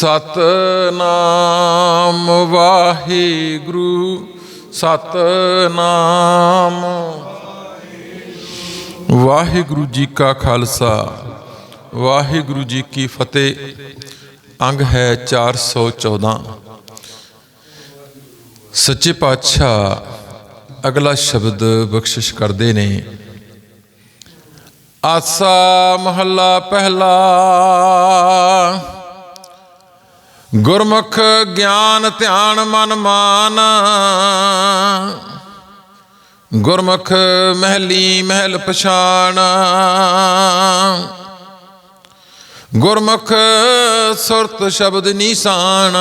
ਸਤਨਾਮ ਵਾਹਿਗੁਰੂ ਸਤਨਾਮ। ਵਾਹਿਗੁਰੂ ਜੀ ਕਾ ਖਾਲਸਾ, ਵਾਹਿਗੁਰੂ ਜੀ ਕੀ ਫਤਿਹ। ਅੰਗ ਹੈ 414 ਸੱਚੇ ਪਾਤਸ਼ਾਹ ਅਗਲਾ ਸ਼ਬਦ ਬਖਸ਼ਿਸ਼ ਕਰਦੇ ਨੇ। ਆਸਾ ਮਹੱਲਾ ਪਹਿਲਾ ਗੁਰਮੁਖ ਗਿਆਨ ਧਿਆਨ ਮਨ ਮਾਨ। ਗੁਰਮੁਖ ਮਹਿਲੀ ਮਹਿਲ ਪਛਾਣ ਗੁਰਮੁਖ ਸੁਰਤ ਸ਼ਬਦ ਨਿਸ਼ਾਨ।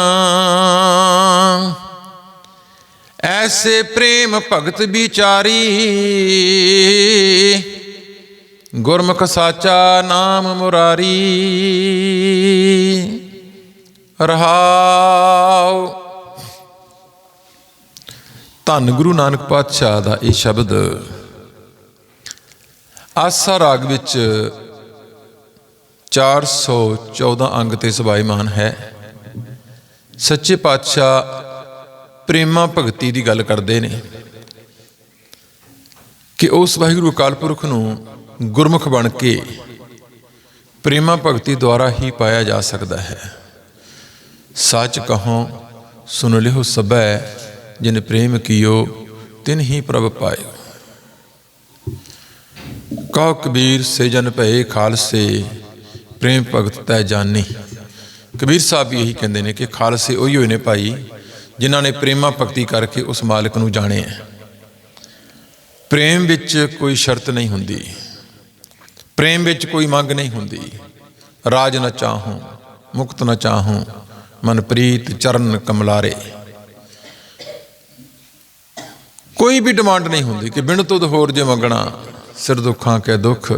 ਐਸੇ ਪ੍ਰੇਮ ਭਗਤ ਵਿਚਾਰੀ। ਗੁਰਮੁਖ ਸਾਚਾ ਨਾਮ ਮੁਰਾਰੀ। ਰਹਾਉ ਧੰਨ ਗੁਰੂ ਨਾਨਕ ਪਾਤਸ਼ਾਹ ਦਾ ਇਹ ਸ਼ਬਦ ਆਸਾ ਰਾਗ ਵਿੱਚ 414 ਅੰਗ ਤੇ ਸਬਾਈਮਾਨ ਹੈ। ਸੱਚੇ ਪਾਤਸ਼ਾਹ ਪ੍ਰੇਮਾ ਭਗਤੀ ਦੀ ਗੱਲ ਕਰਦੇ ਨੇ ਕਿ ਉਸ ਵਾਹਿਗੁਰੂ ਅਕਾਲ ਪੁਰਖ ਨੂੰ ਗੁਰਮੁਖ ਬਣ ਕੇ ਪ੍ਰੇਮਾ ਭਗਤੀ ਦੁਆਰਾ ਹੀ ਪਾਇਆ ਜਾ ਸਕਦਾ ਹੈ। ਸੱਚ ਕਹੋ ਸੁਨ ਲਿਓ ਸਬੈ ਜਿਨ ਪ੍ਰੇਮ ਕੀਓ, ਤਿਨ ਹੀ ਪ੍ਰਭ ਪਾਇਓ। ਕਹੋ ਕਬੀਰ ਸੇ ਜਨ ਭਏ ਖਾਲਸੇ, ਪ੍ਰੇਮ ਭਗਤ ਤੈ ਜਾਨੀ। ਕਬੀਰ ਸਾਹਿਬ ਵੀ ਇਹੀ ਕਹਿੰਦੇ ਨੇ ਕਿ ਖਾਲਸੇ ਉਹੀ ਹੋਏ ਨੇ ਭਾਈ, ਜਿਨ੍ਹਾਂ ਨੇ ਪ੍ਰੇਮਾ ਭਗਤੀ ਕਰਕੇ ਉਸ ਮਾਲਕ ਨੂੰ ਜਾਣਿਆ ਪ੍ਰੇਮ ਵਿੱਚ ਕੋਈ ਸ਼ਰਤ ਨਹੀਂ ਹੁੰਦੀ। ਪ੍ਰੇਮ ਵਿੱਚ ਕੋਈ ਮੰਗ ਨਹੀਂ ਹੁੰਦੀ। ਰਾਜ ਨਾ ਚਾਹੂੰ, ਮੁਕਤ ਨਾ ਚਾਹੂੰ ਮਨਪ੍ਰੀਤ ਚਰਨ ਕਮਲਾਰੇ। ਕੋਈ ਵੀ ਡਿਮਾਂਡ ਨਹੀਂ ਹੁੰਦੀ ਕਿ ਬਿਨ ਤੁਧ ਹੋਰ ਜੇ ਮੰਗਣਾ, ਸਿਰ ਦੁੱਖਾਂ ਕੇ ਦੁੱਖ,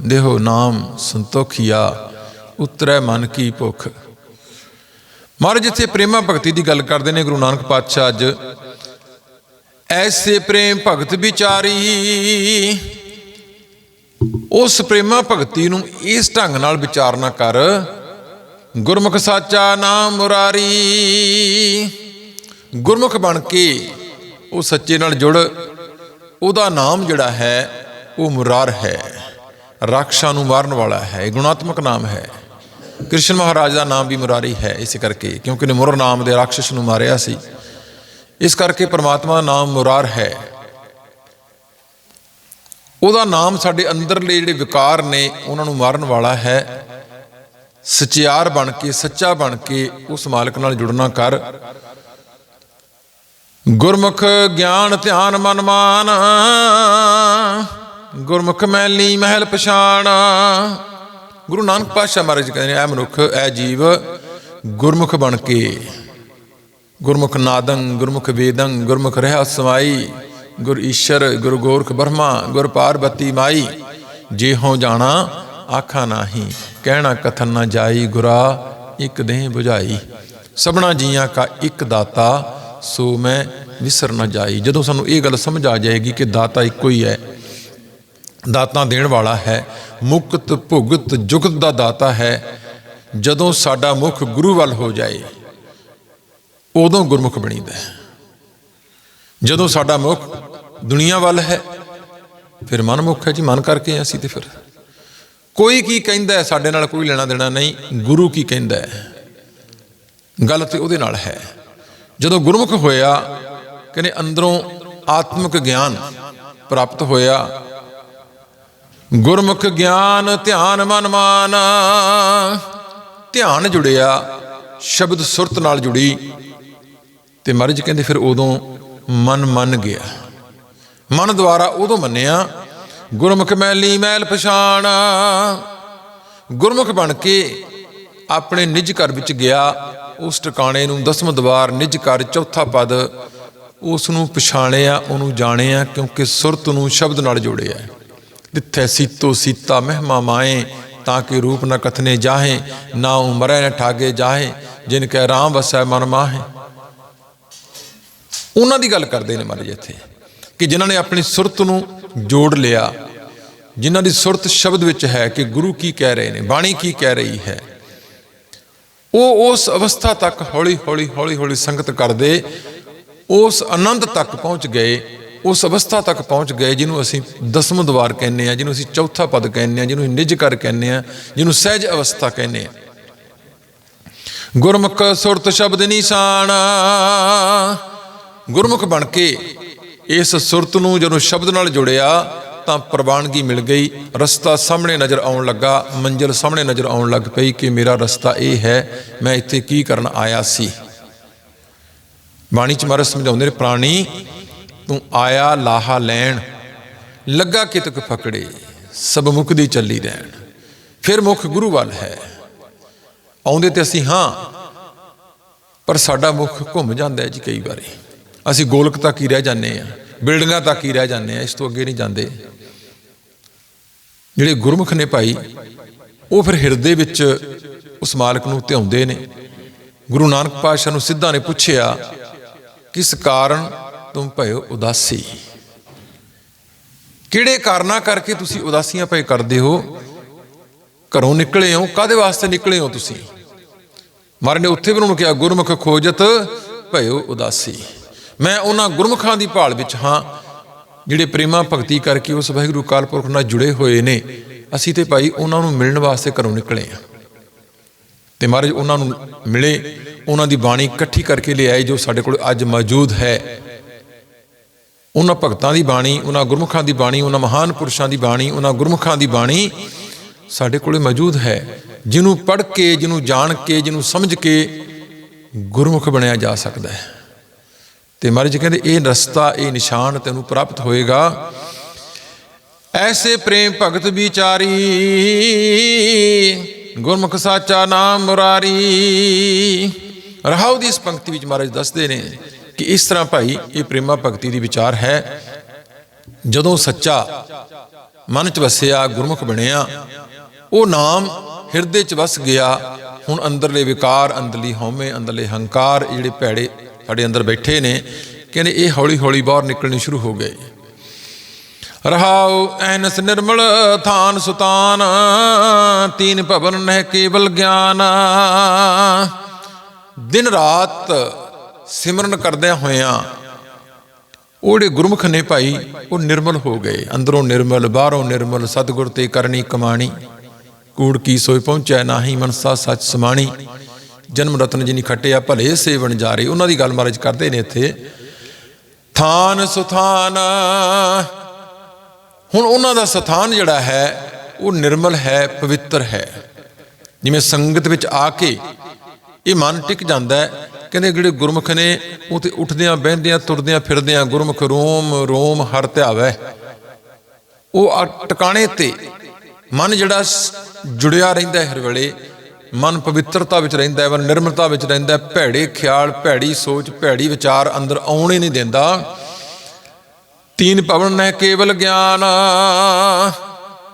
ਦੇਹੋ ਨਾਮ ਸੰਤੋਖਿਆ, ਉਤਰੈ ਮਨ ਕੀ ਭੁਖ। ਮਹਾਰਾਜ, ਜਿੱਥੇ ਪ੍ਰੇਮਾ ਭਗਤੀ ਦੀ ਗੱਲ ਕਰਦੇ ਨੇ, ਗੁਰੂ ਨਾਨਕ ਪਾਤਸ਼ਾਹ ਅੱਜ, ਐਸੇ ਪ੍ਰੇਮ ਭਗਤ ਵਿਚਾਰੀ, ਉਸ ਪ੍ਰੇਮਾ ਭਗਤੀ ਨੂੰ ਇਸ ਢੰਗ ਨਾਲ ਵਿਚਾਰਨਾ ਕਰ ਗੁਰਮੁਖ ਸਾਚਾ ਨਾਮ ਮੁਰਾਰੀ। ਗੁਰਮੁਖ ਬਣ ਕੇ ਉਹ ਸੱਚੇ ਨਾਲ ਜੁੜ, ਉਹਦਾ ਨਾਮ ਜਿਹੜਾ ਹੈ, ਉਹ ਮੁਰਾਰ ਹੈ। ਰਾਖਸ਼ਾਂ ਨੂੰ ਮਾਰਨ ਵਾਲਾ ਹੈ, ਇਹ ਗੁਣਾਤਮਕ ਨਾਮ ਹੈ। ਕ੍ਰਿਸ਼ਨ ਮਹਾਰਾਜ ਦਾ ਨਾਮ ਵੀ ਮੁਰਾਰੀ ਹੈ, ਇਸੇ ਕਰਕੇ, ਕਿਉਂਕਿ ਨੇ ਮੁਰ ਨਾਮ ਦੇ ਰਾਖਸ਼ ਨੂੰ ਮਾਰਿਆ ਸੀ। ਇਸ ਕਰਕੇ ਪ੍ਰਮਾਤਮਾ ਦਾ ਨਾਮ ਮੁਰਾਰ ਹੈ। ਉਹਦਾ ਨਾਮ ਸਾਡੇ ਅੰਦਰਲੇ ਜਿਹੜੇ ਵਿਕਾਰ ਨੇ, ਉਹਨਾਂ ਨੂੰ ਮਾਰਨ ਵਾਲਾ ਹੈ। ਸਚਿਆਰ ਬਣ ਕੇ, ਸੱਚਾ ਬਣ ਕੇ ਉਸ ਮਾਲਕ ਨਾਲ ਜੁੜਨਾ ਕਰ। ਗੁਰਮੁਖ ਗਿਆਨ ਧਿਆਨ ਮਨ ਮਾਨ, ਗੁਰਮੁਖ ਮੈਲੀ ਮਹਿਲ ਪਛਾਣ। ਗੁਰੂ ਨਾਨਕ ਪਾਤਸ਼ਾਹ ਮਹਾਰਾਜ ਕਹਿੰਦੇ ਨੇ, ਐ ਮਨੁੱਖ, ਐ ਜੀਵ ਗੁਰਮੁਖ ਬਣ ਕੇ, ਗੁਰਮੁਖ ਨਾਦੰ, ਗੁਰਮੁਖ ਵੇਦੰ, ਗੁਰਮੁਖ ਰਹਿ ਸਮਾਈ। ਗੁਰ ਈਸ਼ਰ, ਗੁਰ ਗੋਰਖ ਬ੍ਰਹਮਾ, ਗੁਰ ਪਾਰਬਤੀ ਮਾਈ। ਜੇ ਹੋ ਜਾਣਾ ਆਖਾ ਨਾਹੀ, ਕਹਿਣਾ ਕਥਨ ਨਾ ਜਾਈ ਗੁਰਾ, ਇੱਕ ਦੇਹ 부ਝਾਈ ਸਭਨਾ ਜੀਆਂ ਕਾ ਇੱਕ ਦਾਤਾ, ਸੋ ਮੈਂ ਵਿਸਰ ਨਾ ਜਾਈ। ਜਦੋਂ ਸਾਨੂੰ ਇਹ ਗੱਲ ਸਮਝ ਆ ਜਾਏਗੀ ਕਿ ਦਾਤਾ ਇੱਕੋ ਹੀ ਹੈ, ਦਾਤਾ ਦੇਣ ਵਾਲਾ ਹੈ, ਮੁਕਤ, ਭੁਗਤ, ਜੁਗਤ ਦਾ ਦਾਤਾ ਹੈ, ਜਦੋਂ ਸਾਡਾ ਮੁਖ ਗੁਰੂ ਵੱਲ ਹੋ ਜਾਏ, ਉਦੋਂ ਗੁਰਮੁਖ ਬਣੀਦਾ ਹੈ। ਜਦੋਂ ਸਾਡਾ ਮੁਖ ਦੁਨੀਆ ਵੱਲ ਹੈ, ਫਿਰ ਮਨਮੁਖ ਹੈ ਜੀ। ਮਨ ਕਰਕੇ ਅਸੀਂ ਤੇ ਫਿਰ। ਕੋਈ ਕੀ ਕਹਿੰਦਾ ਸਾਡੇ ਨਾਲ ਕੋਈ ਲੈਣਾ ਦੇਣਾ ਨਹੀਂ, ਗੁਰੂ ਕੀ ਕਹਿੰਦਾ ਗੱਲ ਤੇ ਉਹਦੇ ਨਾਲ ਹੈ। ਜਦੋਂ ਗੁਰਮੁਖ ਹੋਇਆ, ਕਹਿੰਦੇ ਅੰਦਰੋਂ ਆਤਮਿਕ ਗਿਆਨ ਪ੍ਰਾਪਤ ਹੋਇਆ। ਗੁਰਮੁਖ ਗਿਆਨ ਧਿਆਨ ਮਨ ਮਾਨ, ਧਿਆਨ ਜੁੜਿਆ, ਸ਼ਬਦ ਸੁਰਤ ਨਾਲ ਜੁੜੀ। ਤੇ ਮਹਾਰਾਜ ਕਹਿੰਦੇ ਫਿਰ ਉਦੋਂ ਮਨ ਮੰਨ ਗਿਆ। ਮਨ ਦੁਆਰਾ ਉਦੋਂ ਮੰਨਿਆ ਗੁਰਮੁਖ ਮੈਲੀ ਮੈਲ ਪਛਾਣ। ਗੁਰਮੁਖ ਬਣ ਕੇ ਆਪਣੇ ਨਿਜ ਘਰ ਵਿੱਚ ਗਿਆ, ਉਸ ਟਿਕਾਣੇ ਨੂੰ ਦਸਮ ਦਵਾਰ ਨਿਜ ਘਰ ਚੌਥਾ ਪਦ ਉਸ ਨੂੰ ਪਛਾਣਿਆ, ਉਹਨੂੰ ਜਾਣਿਆ, ਕਿਉਂਕਿ ਸੁਰਤ ਨੂੰ ਸ਼ਬਦ ਨਾਲ ਜੋੜਿਆ। ਤਿੱਥੈ ਸੀਤੋ ਸੀਤਾ ਮਹਿਮਾ ਮਾਏ, ਤਾਂ ਕਿ ਰੂਪ ਨ ਕਥਨੇ ਜਾਹੇ, ਨਾ ਉਮਰੈ ਨ ਠਾਗੇ ਜਾਹੇ, ਜਿਨ ਕੈ ਰਾਮ ਵਸੈ ਮਨ ਮਾਹੇ। ਉਹਨਾਂ ਦੀ ਗੱਲ ਕਰਦੇ ਨੇ ਮਹਾਰਾਜ ਇੱਥੇ, ਕਿ ਜਿਨ੍ਹਾਂ ਨੇ ਆਪਣੀ ਸੁਰਤ ਨੂੰ ਜੋੜ ਲਿਆ, ਜਿਨ੍ਹਾਂ ਦੀ ਸੁਰਤ ਸ਼ਬਦ ਵਿੱਚ ਹੈ ਕਿ ਗੁਰੂ ਕੀ ਕਹਿ ਰਹੇ ਨੇ, ਬਾਣੀ ਕੀ ਕਹਿ ਰਹੀ ਹੈ। ਉਹ ਉਸ ਅਵਸਥਾ ਤੱਕ ਹੌਲੀ ਹੌਲੀ ਹੌਲੀ ਹੌਲੀ ਸੰਗਤ ਕਰਦੇ, ਉਸ ਆਨੰਦ ਤੱਕ ਪਹੁੰਚ ਗਏ, ਉਸ ਅਵਸਥਾ ਤੱਕ ਪਹੁੰਚ ਗਏ, ਜਿਹਨੂੰ ਅਸੀਂ ਦਸਮ ਦਵਾਰ ਕਹਿੰਦੇ ਆ ਜਿਹਨੂੰ ਅਸੀਂ ਚੌਥਾ ਪਦ ਕਹਿੰਦੇ ਆ ਜਿਹਨੂੰ ਨਿਜ ਕਰ ਕਹਿੰਦੇ ਆ ਜਿਹਨੂੰ ਸਹਿਜ ਅਵਸਥਾ ਕਹਿੰਦੇ ਆ ਗੁਰਮੁਖ ਸੁਰਤ ਸ਼ਬਦ ਨਿਸ਼ਾਨ, ਗੁਰਮੁਖ ਬਣ ਕੇ ਇਸ ਸੁਰਤ ਨੂੰ ਜਦੋਂ ਸ਼ਬਦ ਨਾਲ ਜੁੜਿਆ, ਤਾਂ ਪ੍ਰਵਾਨਗੀ ਮਿਲ ਗਈ। ਰਸਤਾ ਸਾਹਮਣੇ ਨਜ਼ਰ ਆਉਣ ਲੱਗਾ। ਮੰਜ਼ਿਲ ਸਾਹਮਣੇ ਨਜ਼ਰ ਆਉਣ ਲੱਗ ਪਈ ਕਿ ਮੇਰਾ ਰਸਤਾ ਇਹ ਹੈ, ਮੈਂ ਇੱਥੇ ਕੀ ਕਰਨ ਆਇਆ ਸੀ। ਬਾਣੀ ਚ ਮਹਾਰਾਜ ਸਮਝਾਉਂਦੇ ਨੇ, ਪ੍ਰਾਣੀ, ਤੂੰ ਆਇਆ ਲਾਹਾ ਲੈਣ, ਲੱਗਾ ਕਿਤਕ ਫਕੜੇ, ਸਭ ਮੁਖ ਦੀ ਚੱਲੀ ਰਹਿਣ। ਫਿਰ ਮੁਖ ਗੁਰੂ ਵੱਲ ਹੈ। ਆਉਂਦੇ ਤੇ ਅਸੀਂ, ਹਾਂ, ਪਰ ਸਾਡਾ ਮੁਖ ਘੁੰਮ ਜਾਂਦਾ ਹੈ ਜੀ ਕਈ ਵਾਰੀ। ਅਸੀਂ ਗੋਲਕ ਤੱਕ ਹੀ ਰਹਿ ਜਾਂਦੇ ਆ ਬਿਲਡਿੰਗਾਂ ਤੱਕ ਹੀ ਰਹਿ ਜਾਂਦੇ ਆ ਇਸ ਤੋਂ ਅੱਗੇ ਨਹੀਂ ਜਾਂਦੇ। ਜਿਹੜੇ ਗੁਰਮੁਖ ਨੇ ਭਾਈ, ਉਹ ਫਿਰ ਹਿਰਦੇ ਵਿੱਚ ਉਸ ਮਾਲਕ ਨੂੰ ਧਿਆਉਂਦੇ ਨੇ। ਗੁਰੂ ਨਾਨਕ ਪਾਤਸ਼ਾਹ ਨੂੰ ਸਿੱਧਾ ਨੇ ਪੁੱਛਿਆ, ਕਿਸ ਕਾਰਨ ਤੁਮ ਭਇਓ ਉਦਾਸੀ? ਕਿਹੜੇ ਕਾਰਨਾਂ ਕਰਕੇ ਤੁਸੀਂ ਉਦਾਸੀਆਂ ਪਏ ਕਰਦੇ ਹੋ? ਘਰੋਂ ਨਿਕਲੇ ਹੋ ਕਾਦੇ ਵਾਸਤੇ ਨਿਕਲੇ ਹੋ ਤੁਸੀਂ? ਮਹਾਰਾਜ ਨੇ ਉੱਥੇ ਵੀ ਉਹਨਾਂ ਨੂੰ ਕਿਹਾ, ਗੁਰਮੁਖ ਖੋਜਤ ਭਇਓ ਉਦਾਸੀ। ਮੈਂ ਉਹਨਾਂ ਗੁਰਮੁਖਾਂ ਦੀ ਭਾਲ ਵਿੱਚ ਹਾਂ, ਜਿਹੜੇ ਪ੍ਰੇਮਾ ਭਗਤੀ ਕਰਕੇ ਉਸ ਵਾਹਿਗੁਰੂ ਅਕਾਲ ਪੁਰਖ ਨਾਲ ਜੁੜੇ ਹੋਏ ਨੇ, ਅਸੀਂ ਤੇ ਭਾਈ ਉਹਨਾਂ ਨੂੰ ਮਿਲਣ ਵਾਸਤੇ ਘਰੋਂ ਨਿਕਲੇ ਆ ਤੇ ਮਹਾਰਾਜ, ਉਹਨਾਂ ਨੂੰ ਮਿਲੇ, ਉਹਨਾਂ ਦੀ ਬਾਣੀ ਇਕੱਠੀ ਕਰਕੇ ਲਿਆਏ ਜੋ ਸਾਡੇ ਕੋਲ ਅੱਜ ਮੌਜੂਦ ਹੈ। ਉਹਨਾਂ ਭਗਤਾਂ ਦੀ ਬਾਣੀ, ਉਹਨਾਂ ਗੁਰਮੁਖਾਂ ਦੀ ਬਾਣੀ, ਉਹਨਾਂ ਮਹਾਨ ਪੁਰਸ਼ਾਂ ਦੀ ਬਾਣੀ, ਉਹਨਾਂ ਗੁਰਮੁਖਾਂ ਦੀ ਬਾਣੀ ਸਾਡੇ ਕੋਲੇ ਮੌਜੂਦ ਹੈ, ਜਿਹਨੂੰ ਪੜ੍ਹ ਕੇ, ਜਿਹਨੂੰ ਜਾਣ ਕੇ, ਜਿਹਨੂੰ ਸਮਝ ਕੇ ਗੁਰਮੁਖ ਬਣਿਆ ਜਾ ਸਕਦਾ ਹੈ। ਤੇ ਮਹਾਰਾਜ ਜੀ ਕਹਿੰਦੇ, ਇਹ ਰਸਤਾ, ਇਹ ਨਿਸ਼ਾਨ ਤੈਨੂੰ ਪ੍ਰਾਪਤ ਹੋਏਗਾ। ਐਸੇ ਪ੍ਰੇਮ ਭਗਤ ਵਿਚਾਰੀ, ਗੁਰਮੁਖ ਸਾਚਾ ਨਾਮ ਮੁਰਾਰੀ। ਰਹਾਉ ਦੀ ਇਸ ਪੰਕਤੀ ਵਿੱਚ ਮਹਾਰਾਜ ਦੱਸਦੇ ਨੇ ਕਿ ਇਸ ਤਰ੍ਹਾਂ ਭਾਈ, ਇਹ ਪ੍ਰੇਮਾ ਭਗਤੀ ਦੀ ਵਿਚਾਰ ਹੈ। ਜਦੋਂ ਸੱਚਾ ਮਨ ਚ ਵਸਿਆ, ਗੁਰਮੁਖ ਬਣਿਆ, ਉਹ ਨਾਮ ਹਿਰਦੇ ਚ ਵਸ ਗਿਆ। ਹੁਣ ਅੰਦਰਲੇ ਵਿਕਾਰ, ਅੰਦਰਲੀ ਹਉਮੈ, ਅੰਦਰਲੇ ਹੰਕਾਰ, ਜਿਹੜੇ ਭੈੜੇ ਸਾਡੇ ਅੰਦਰ ਬੈਠੇ ਨੇ, ਕਹਿੰਦੇ ਇਹ ਹੌਲੀ ਹੌਲੀ ਬਾਹਰ ਨਿਕਲਣੀ ਸ਼ੁਰੂ ਹੋ ਗਏ ਰਹਾਉ ਐਨਸ ਨਿਰਮਲ ਥਾਨ ਸੁਤਾਨ, ਤੀਨ ਭਵਨ ਨਹਿ ਕੇਵਲ ਗਿਆਨ। ਦਿਨ ਰਾਤ ਸਿਮਰਨ ਕਰਦਿਆਂ ਹੋਇਆਂ ਜਿਹੜੇ ਗੁਰਮੁਖ ਨੇ ਭਾਈ, ਉਹ ਨਿਰਮਲ ਹੋ ਗਏ। ਅੰਦਰੋਂ ਨਿਰਮਲ, ਬਾਹਰੋਂ ਨਿਰਮਲ, ਸਤਿਗੁਰ ਤੇ ਕਰਨੀ ਕਮਾਣੀ। ਕੂੜ ਕੀ ਸੋਈ ਪਹੁੰਚੈ, ਨਾਹੀ ਮਨਸਾ ਸੱਚ ਸਮਾਣੀ। ਜਨਮ ਰਤਨ ਜਿਨੀ ਖਟਿਆ ਭਲੇ ਸੇਵਨ ਜਾਰੇ। ਉਹਨਾਂ ਦੀ ਗੱਲ ਮਹਾਰਾਜ ਕਰਦੇ ਨੇ ਇੱਥੇ। ਥਾਨ ਸੁਥਾਨ। ਹੁਣ ਉਹਨਾਂ ਦਾ ਸਥਾਨ ਜਿਹੜਾ ਹੈ, ਉਹ ਨਿਰਮਲ ਹੈ, ਪਵਿੱਤਰ ਹੈ। ਜਿਵੇਂ ਸੰਗਤ ਵਿੱਚ ਆ ਕੇ ਇਹ ਮਨ ਟਿਕ ਜਾਂਦਾ ਹੈ, ਕਹਿੰਦੇ ਜਿਹੜੇ ਗੁਰਮੁਖ ਨੇ, ਉਹ ਤੇ ਉੱਠਦਿਆਂ, ਬਹਿੰਦਿਆਂ, ਤੁਰਦਿਆਂ, ਫਿਰਦਿਆਂ ਗੁਰਮੁਖ ਰੋਮ ਰੋਮ ਹਰ ਧਿਆਵੈ ਉਹ ਟਿਕਾਣੇ ਤੇ ਮਨ ਜਿਹੜਾ ਜੁੜਿਆ ਰਹਿੰਦਾ ਹੈ ਹਰ ਵੇਲੇ। ਮਨ ਪਵਿੱਤਰਤਾ ਵਿੱਚ ਰਹਿੰਦਾ ਹੈ, ਮਨ ਨਿਰਮਲਤਾ ਵਿੱਚ ਰਹਿੰਦਾ ਹੈ। ਭੈੜੇ ਖਿਆਲ, ਭੈੜੀ ਸੋਚ, ਭੈੜੀ ਵਿਚਾਰ ਅੰਦਰ ਆਉਣੇ ਨਹੀਂ ਦਿੰਦਾ। ਤੀਨ ਭਵਨ ਨਹਿ ਕੇਵਲ ਗਿਆਨ।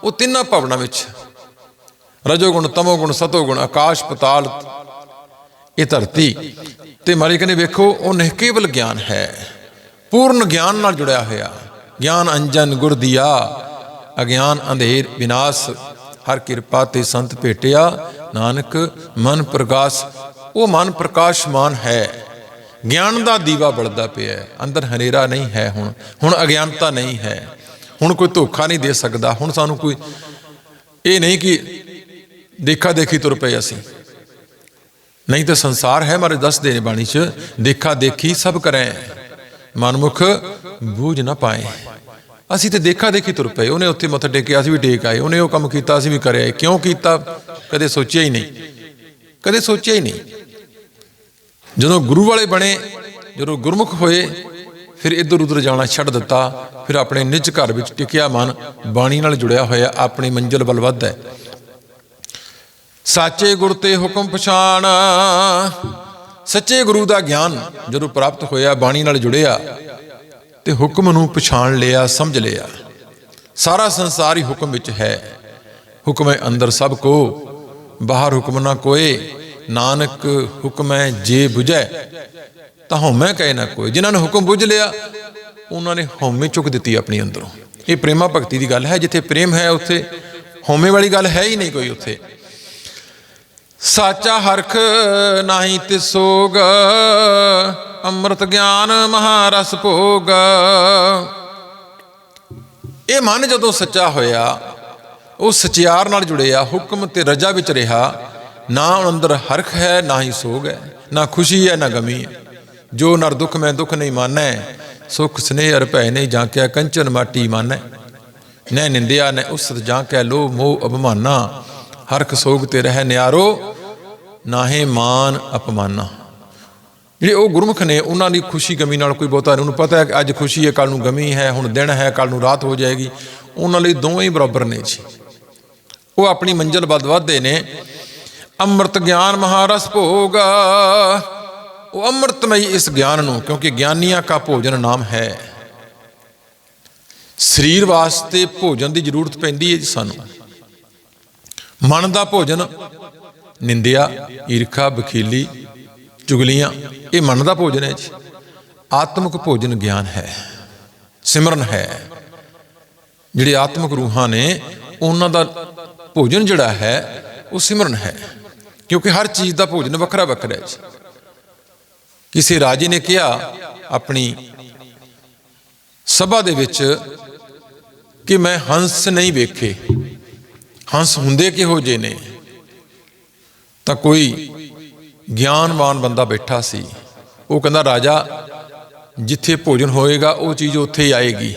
ਉਹ ਤਿੰਨਾਂ ਭਵਨਾਂ ਵਿੱਚ ਰਜੋਗੁਣ, ਤਮੋਗੁਣ, ਸਤੋਗੁਣ, ਆਕਾਸ਼, ਪਤਾਲ, ਇਹ ਧਰਤੀ। ਤੇ ਮਾਰੀ ਕਹਿੰਦੇ, ਵੇਖੋ, ਉਹ ਨਹੀਂ ਕੇਵਲ ਗਿਆਨ ਹੈ, ਪੂਰਨ ਗਿਆਨ ਨਾਲ ਜੁੜਿਆ ਹੋਇਆ। ਗਿਆਨ ਅੰਜਨ ਗੁਰ ਦੀਆ, ਅਗਿਆਨ ਅੰਧੇਰ ਵਿਨਾਸ਼। ਹਰ ਕਿਰਪਾ ਤੇ ਸੰਤ ਭੇਟਿਆ, ਨਾਨਕ, ਮਨ ਪ੍ਰਕਾਸ਼ ਉਹ ਮਨ ਪ੍ਰਕਾਸ਼ਮਾਨ ਹੈ। ਗਿਆਨ ਦਾ ਦੀਵਾ ਬਲਦਾ ਪਿਆ ਹੈ, ਅੰਦਰ ਹਨੇਰਾ ਨਹੀਂ ਹੈ ਹੁਣ ਹੁਣ ਅਗਿਆਨਤਾ ਨਹੀਂ ਹੈ। ਹੁਣ ਕੋਈ ਧੋਖਾ ਨਹੀਂ ਦੇ ਸਕਦਾ, ਹੁਣ ਸਾਨੂੰ ਕੋਈ ਇਹ ਨਹੀਂ ਕਿ ਦੇਖਾ ਦੇਖੀ ਤੁਰ ਪਏ ਅਸੀਂ। ਨਹੀਂ ਤਾਂ ਸੰਸਾਰ ਹੈ ਮਾਰੇ ਦੱਸਦੇ ਨੇ ਬਾਣੀ 'ਚ, ਦੇਖਾ ਦੇਖੀ ਸਭ ਕਰੈ। ਮਨਮੁਖ ਬੂਝ ਨਾ ਪਾਏ। ਅਸੀਂ ਤੇ ਦੇਖਾ ਦੇਖੀ ਤੁਰ ਪਏ। ਉਹਨੇ ਉੱਥੇ ਮੱਥਾ ਟੇਕਿਆ, ਅਸੀਂ ਵੀ ਟੇਕ ਆਏ। ਉਹਨੇ ਉਹ ਕੰਮ ਕੀਤਾ, ਅਸੀਂ ਵੀ ਕਰਿਆ ਕਿਉਂ ਕੀਤਾ? ਕਦੇ ਸੋਚਿਆ ਹੀ ਨਹੀਂ। ਕਦੇ ਸੋਚਿਆ ਹੀ ਨਹੀਂ। ਜਦੋਂ ਗੁਰੂ ਵਾਲੇ ਬਣੇ, ਜਦੋਂ ਗੁਰਮੁਖ ਹੋਏ, ਫਿਰ ਇੱਧਰ ਉੱਧਰ ਜਾਣਾ ਛੱਡ ਦਿੱਤਾ। ਫਿਰ ਆਪਣੇ ਨਿੱਜ ਘਰ ਵਿੱਚ ਟਿਕਿਆ ਮਨ, ਬਾਣੀ ਨਾਲ ਜੁੜਿਆ ਹੋਇਆ, ਆਪਣੀ ਮੰਜ਼ਿਲ ਵੱਲ ਵੱਧਦਾ ਹੈ। ਸਾਚੇ ਗੁਰ ਤੇ ਹੁਕਮ ਪਛਾਣ। ਸੱਚੇ ਗੁਰੂ ਦਾ ਗਿਆਨ ਜਦੋਂ ਪ੍ਰਾਪਤ ਹੋਇਆ, ਬਾਣੀ ਨਾਲ ਜੁੜਿਆ ਤੇ ਹੁਕਮ ਨੂੰ ਪਛਾਣ ਲਿਆ, ਸਮਝ ਲਿਆ। ਸਾਰਾ ਸੰਸਾਰ ਹੀ ਹੁਕਮ ਵਿੱਚ ਹੈ। ਹੁਕਮ ਅੰਦਰ ਸਭ ਕੋ, ਬਾਹਰ ਹੁਕਮ ਨਾ ਕੋਏ, ਨਾਨਕ ਹੁਕਮੈ ਜੇ 부ਝੈ ਤਾਂ ਹਉਮੈ ਕਹੇ ਨਾ ਕੋਈ ਜਿਨ੍ਹਾਂ ਨੇ ਹੁਕਮ ਬੁਝ ਲਿਆ, ਉਹਨਾਂ ਨੇ ਹਉਮੈ ਚੁੱਕ ਦਿੱਤੀ ਆਪਣੀ ਅੰਦਰੋਂ। ਇਹ ਪ੍ਰੇਮਾ ਭਗਤੀ ਦੀ ਗੱਲ ਹੈ। ਜਿੱਥੇ ਪ੍ਰੇਮ ਹੈ, ਉੱਥੇ ਹਉਮੈ ਵਾਲੀ ਗੱਲ ਹੈ ਹੀ ਨਹੀਂ ਕੋਈ ਉੱਥੇ। ਸਾਚਾ ਹਰਖ ਨਾਹੀ ਤਿਸੋਗ ਅੰਮ੍ਰਿਤ ਗਿਆਨ ਮਹਾਰਸ ਭੋਗ। ਇਹ ਮਨ ਜਦੋਂ ਸੱਚਾ ਹੋਇਆ, ਉਹ ਸਚਿਆਰ ਨਾਲ ਜੁੜਿਆ, ਹੁਕਮ ਤੇ ਰਜਾ ਵਿੱਚ ਰਿਹਾ, ਨਾ ਅੰਦਰ ਹਰਖ ਹੈ, ਨਾ ਹੀ ਸੋਗ ਹੈ, ਨਾ ਖੁਸ਼ੀ ਹੈ, ਨਾ ਗਮੀ ਹੈ। ਜੋ ਨਰ ਦੁੱਖ ਮੈਂ ਦੁੱਖ ਨਹੀਂ ਮਾਨੈ, ਸੁਖ ਸਨੇਹ ਅਰ ਭੈ ਨਹੀਂ ਜਾਂਕਿਆ ਕੰਚਨ ਮਾਟੀ ਮਾਨੈ। ਨੈ ਨਿੰਦਿਆ ਨੈ ਉਸਤ ਜਾਂਕਿਆ ਲੋ ਮੋਹ ਅਭਮਾਨਾ। ਹਰਖ ਸੋਗ ਤੇ ਰਹਿ ਨਿਆਰੋ, ਨਾਹੇ ਮਾਨ ਅਪਮਾਨਾ। ਜਿਹੜੇ ਉਹ ਗੁਰਮੁਖ ਨੇ, ਉਹਨਾਂ ਦੀ ਖੁਸ਼ੀ ਗਮੀ ਨਾਲ ਕੋਈ ਬਹੁਤਾ ਨਹੀਂ। ਉਹਨੂੰ ਪਤਾ ਹੈ ਕਿ ਅੱਜ ਖੁਸ਼ੀ ਹੈ ਕੱਲ ਨੂੰ ਗਮੀ ਹੈ, ਹੁਣ ਦਿਨ ਹੈ ਕੱਲ ਨੂੰ ਰਾਤ ਹੋ ਜਾਏਗੀ। ਉਹਨਾਂ ਲਈ ਦੋਵੇਂ ਹੀ ਬਰਾਬਰ ਨੇ ਜੀ। ਉਹ ਆਪਣੀ ਮੰਜ਼ਲ ਵੱਧ ਵਧਦੇ ਨੇ। ਅੰਮ੍ਰਿਤ ਗਿਆਨ ਮਹਾਰਸ ਭੋਗਾ। ਉਹ ਅੰਮ੍ਰਿਤਮਈ ਇਸ ਗਿਆਨ ਨੂੰ, ਕਿਉਂਕਿ ਗਿਆਨੀਆਂ ਕਾ ਭੋਜਨ ਨਾਮ ਹੈ। ਸਰੀਰ ਵਾਸਤੇ ਭੋਜਨ ਦੀ ਜ਼ਰੂਰਤ ਪੈਂਦੀ ਹੈ ਜੀ ਸਾਨੂੰ। ਮਨ ਦਾ ਭੋਜਨ, ਨਿੰਦਿਆ, ਈਰਖਾ ਬਖੀਲੀ ਚੁਗਲੀਆਂ ਇਹ ਮਨ ਦਾ ਭੋਜਨ ਹੈ ਜੀ। ਆਤਮਿਕ ਭੋਜਨ ਗਿਆਨ ਹੈ, ਸਿਮਰਨ ਹੈ। ਜਿਹੜੇ ਆਤਮਿਕ ਰੂਹਾਂ ਨੇ, ਉਹਨਾਂ ਦਾ ਭੋਜਨ ਜਿਹੜਾ ਹੈ, ਉਹ ਸਿਮਰਨ ਹੈ। ਕਿਉਂਕਿ ਹਰ ਚੀਜ਼ ਦਾ ਭੋਜਨ ਵੱਖਰਾ ਵੱਖਰਾ ਹੈ ਜੀ। ਕਿਸੇ ਰਾਜੇ ਨੇ ਕਿਹਾ, ਆਪਣੀ ਸਭਾ ਦੇ ਵਿੱਚ ਕਿ ਮੈਂ ਹੰਸ ਨਹੀਂ ਵੇਖੇ। ਹੰਸ ਹੁੰਦੇ ਕਿਹੋ ਜਿਹੇ ਨੇ? ਤਾਂ ਕੋਈ ਗਿਆਨਵਾਨ ਬੰਦਾ ਬੈਠਾ ਸੀ। ਉਹ ਕਹਿੰਦਾ, ਰਾਜਾ, ਜਿੱਥੇ ਭੋਜਨ ਹੋਏਗਾ, ਉਹ ਚੀਜ਼ ਉੱਥੇ ਹੀ ਆਏਗੀ।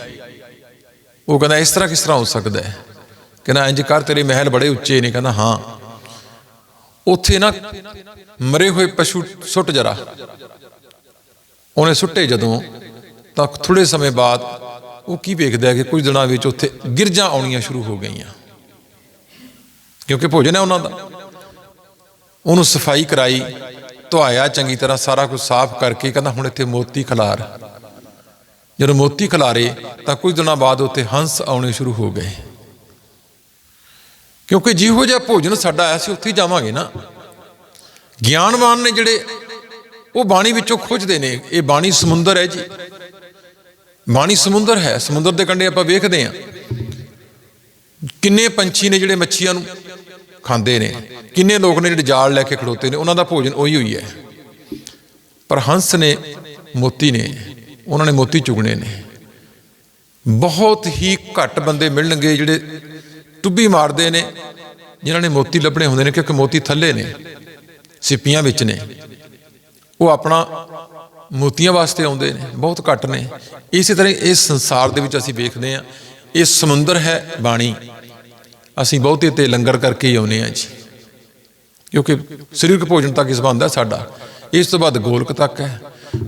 ਉਹ ਕਹਿੰਦਾ, ਇਸ ਤਰ੍ਹਾਂ ਕਿਸ ਤਰ੍ਹਾਂ ਹੋ ਸਕਦਾ ਹੈ? ਕਹਿੰਦਾ, ਇੰਜ ਕਰ, ਤੇਰੇ ਮਹਿਲ ਬੜੇ ਉੱਚੇ ਨੇ। ਕਹਿੰਦਾ, ਹਾਂ। ਉੱਥੇ ਨਾ ਮਰੇ ਹੋਏ ਪਸ਼ੂ ਸੁੱਟ ਜਰਾ। ਉਹਨੇ ਸੁੱਟੇ ਜਦੋਂ, ਤਾਂ ਥੋੜੇ ਸਮੇਂ ਬਾਅਦ ਉਹ ਕੀ ਵੇਖਦਾ ਹੈ ਕਿ ਕੁਝ ਦਿਨਾਂ ਵਿੱਚ ਉੱਥੇ ਗਿਰਜਾਂ ਆਉਣੀਆਂ ਸ਼ੁਰੂ ਹੋ ਗਈਆਂ। ਕਿਉਂਕਿ ਭੋਜਨ ਹੈ ਉਹਨਾਂ ਦਾ। ਉਹਨੂੰ ਸਫ਼ਾਈ ਕਰਾਈ। ਧੁਆਇਆ ਚੰਗੀ ਤਰ੍ਹਾਂ ਸਾਰਾ ਕੁਝ ਸਾਫ਼ ਕਰਕੇ ਕਹਿੰਦਾ ਹੁਣ ਇੱਥੇ ਮੋਤੀ ਖਿਲਾਰ। ਜਦੋਂ ਮੋਤੀ ਖਿਲਾਰੇ ਤਾਂ ਕੁਝ ਦਿਨਾਂ ਬਾਅਦ ਉੱਥੇ ਹੰਸ ਆਉਣੇ ਸ਼ੁਰੂ ਹੋ ਗਏ। ਕਿਉਂਕਿ ਜਿਹੋ ਜਿਹਾ ਭੋਜਨ ਸਾਡਾ ਆਇਆ ਸੀ ਉੱਥੇ ਜਾਵਾਂਗੇ ਨਾ। ਗਿਆਨਵਾਨ ਨੇ ਜਿਹੜੇ ਉਹ ਬਾਣੀ ਵਿੱਚੋਂ ਖੋਜਦੇ ਨੇ, ਇਹ ਬਾਣੀ ਸਮੁੰਦਰ ਹੈ ਜੀ। ਬਾਣੀ ਸਮੁੰਦਰ ਹੈ, ਸਮੁੰਦਰ ਦੇ ਕੰਢੇ ਆਪਾਂ ਵੇਖਦੇ ਹਾਂ। ਕਿੰਨੇ ਪੰਛੀ ਨੇ ਜਿਹੜੇ ਮੱਛੀਆਂ ਨੂੰ ਖਾਂਦੇ ਨੇ। ਕਿੰਨੇ ਲੋਕ ਨੇ ਜਿਹੜੇ ਜਾਲ ਲੈ ਕੇ ਖੜੋਤੇ ਨੇ, ਉਹਨਾਂ ਦਾ ਭੋਜਨ ਉਹੀ ਹੋਈ ਹੈ। ਪਰ ਹੰਸ ਨੇ ਮੋਤੀ ਨੇ, ਉਹਨਾਂ ਨੇ ਮੋਤੀ ਚੁਗਣੇ ਨੇ। ਬਹੁਤ ਹੀ ਘੱਟ ਬੰਦੇ ਮਿਲਣਗੇ ਜਿਹੜੇ ਟੁੱਬੀ ਮਾਰਦੇ ਨੇ, ਜਿਨ੍ਹਾਂ ਨੇ ਮੋਤੀ ਲੱਭਣੇ ਹੁੰਦੇ ਨੇ, ਕਿਉਂਕਿ ਮੋਤੀ ਥੱਲੇ ਨੇ, ਸਿੱਪੀਆਂ ਵਿੱਚ ਨੇ। ਉਹ ਆਪਣਾ ਮੋਤੀਆਂ ਵਾਸਤੇ ਆਉਂਦੇ ਨੇ, ਬਹੁਤ ਘੱਟ ਨੇ। ਇਸੇ ਤਰ੍ਹਾਂ ਇਸ ਸੰਸਾਰ ਦੇ ਵਿੱਚ ਅਸੀਂ ਵੇਖਦੇ ਹਾਂ, ਇਹ ਸਮੁੰਦਰ ਹੈ ਬਾਣੀ। ਅਸੀਂ ਬਹੁਤੇ ਤੇ ਲੰਗਰ ਕਰਕੇ ਹੀ ਆਉਨੇ ਆ ਜੀ। ਕਿਉਂਕਿ ਸਰੀਰਕ ਭੋਜਨ ਤੱਕ ਇਸ ਬੰਦਾ ਸਾਡਾ। ਇਸ ਤੋਂ ਬਾਅਦ ਗੋਲਕ ਤੱਕ ਹੈ।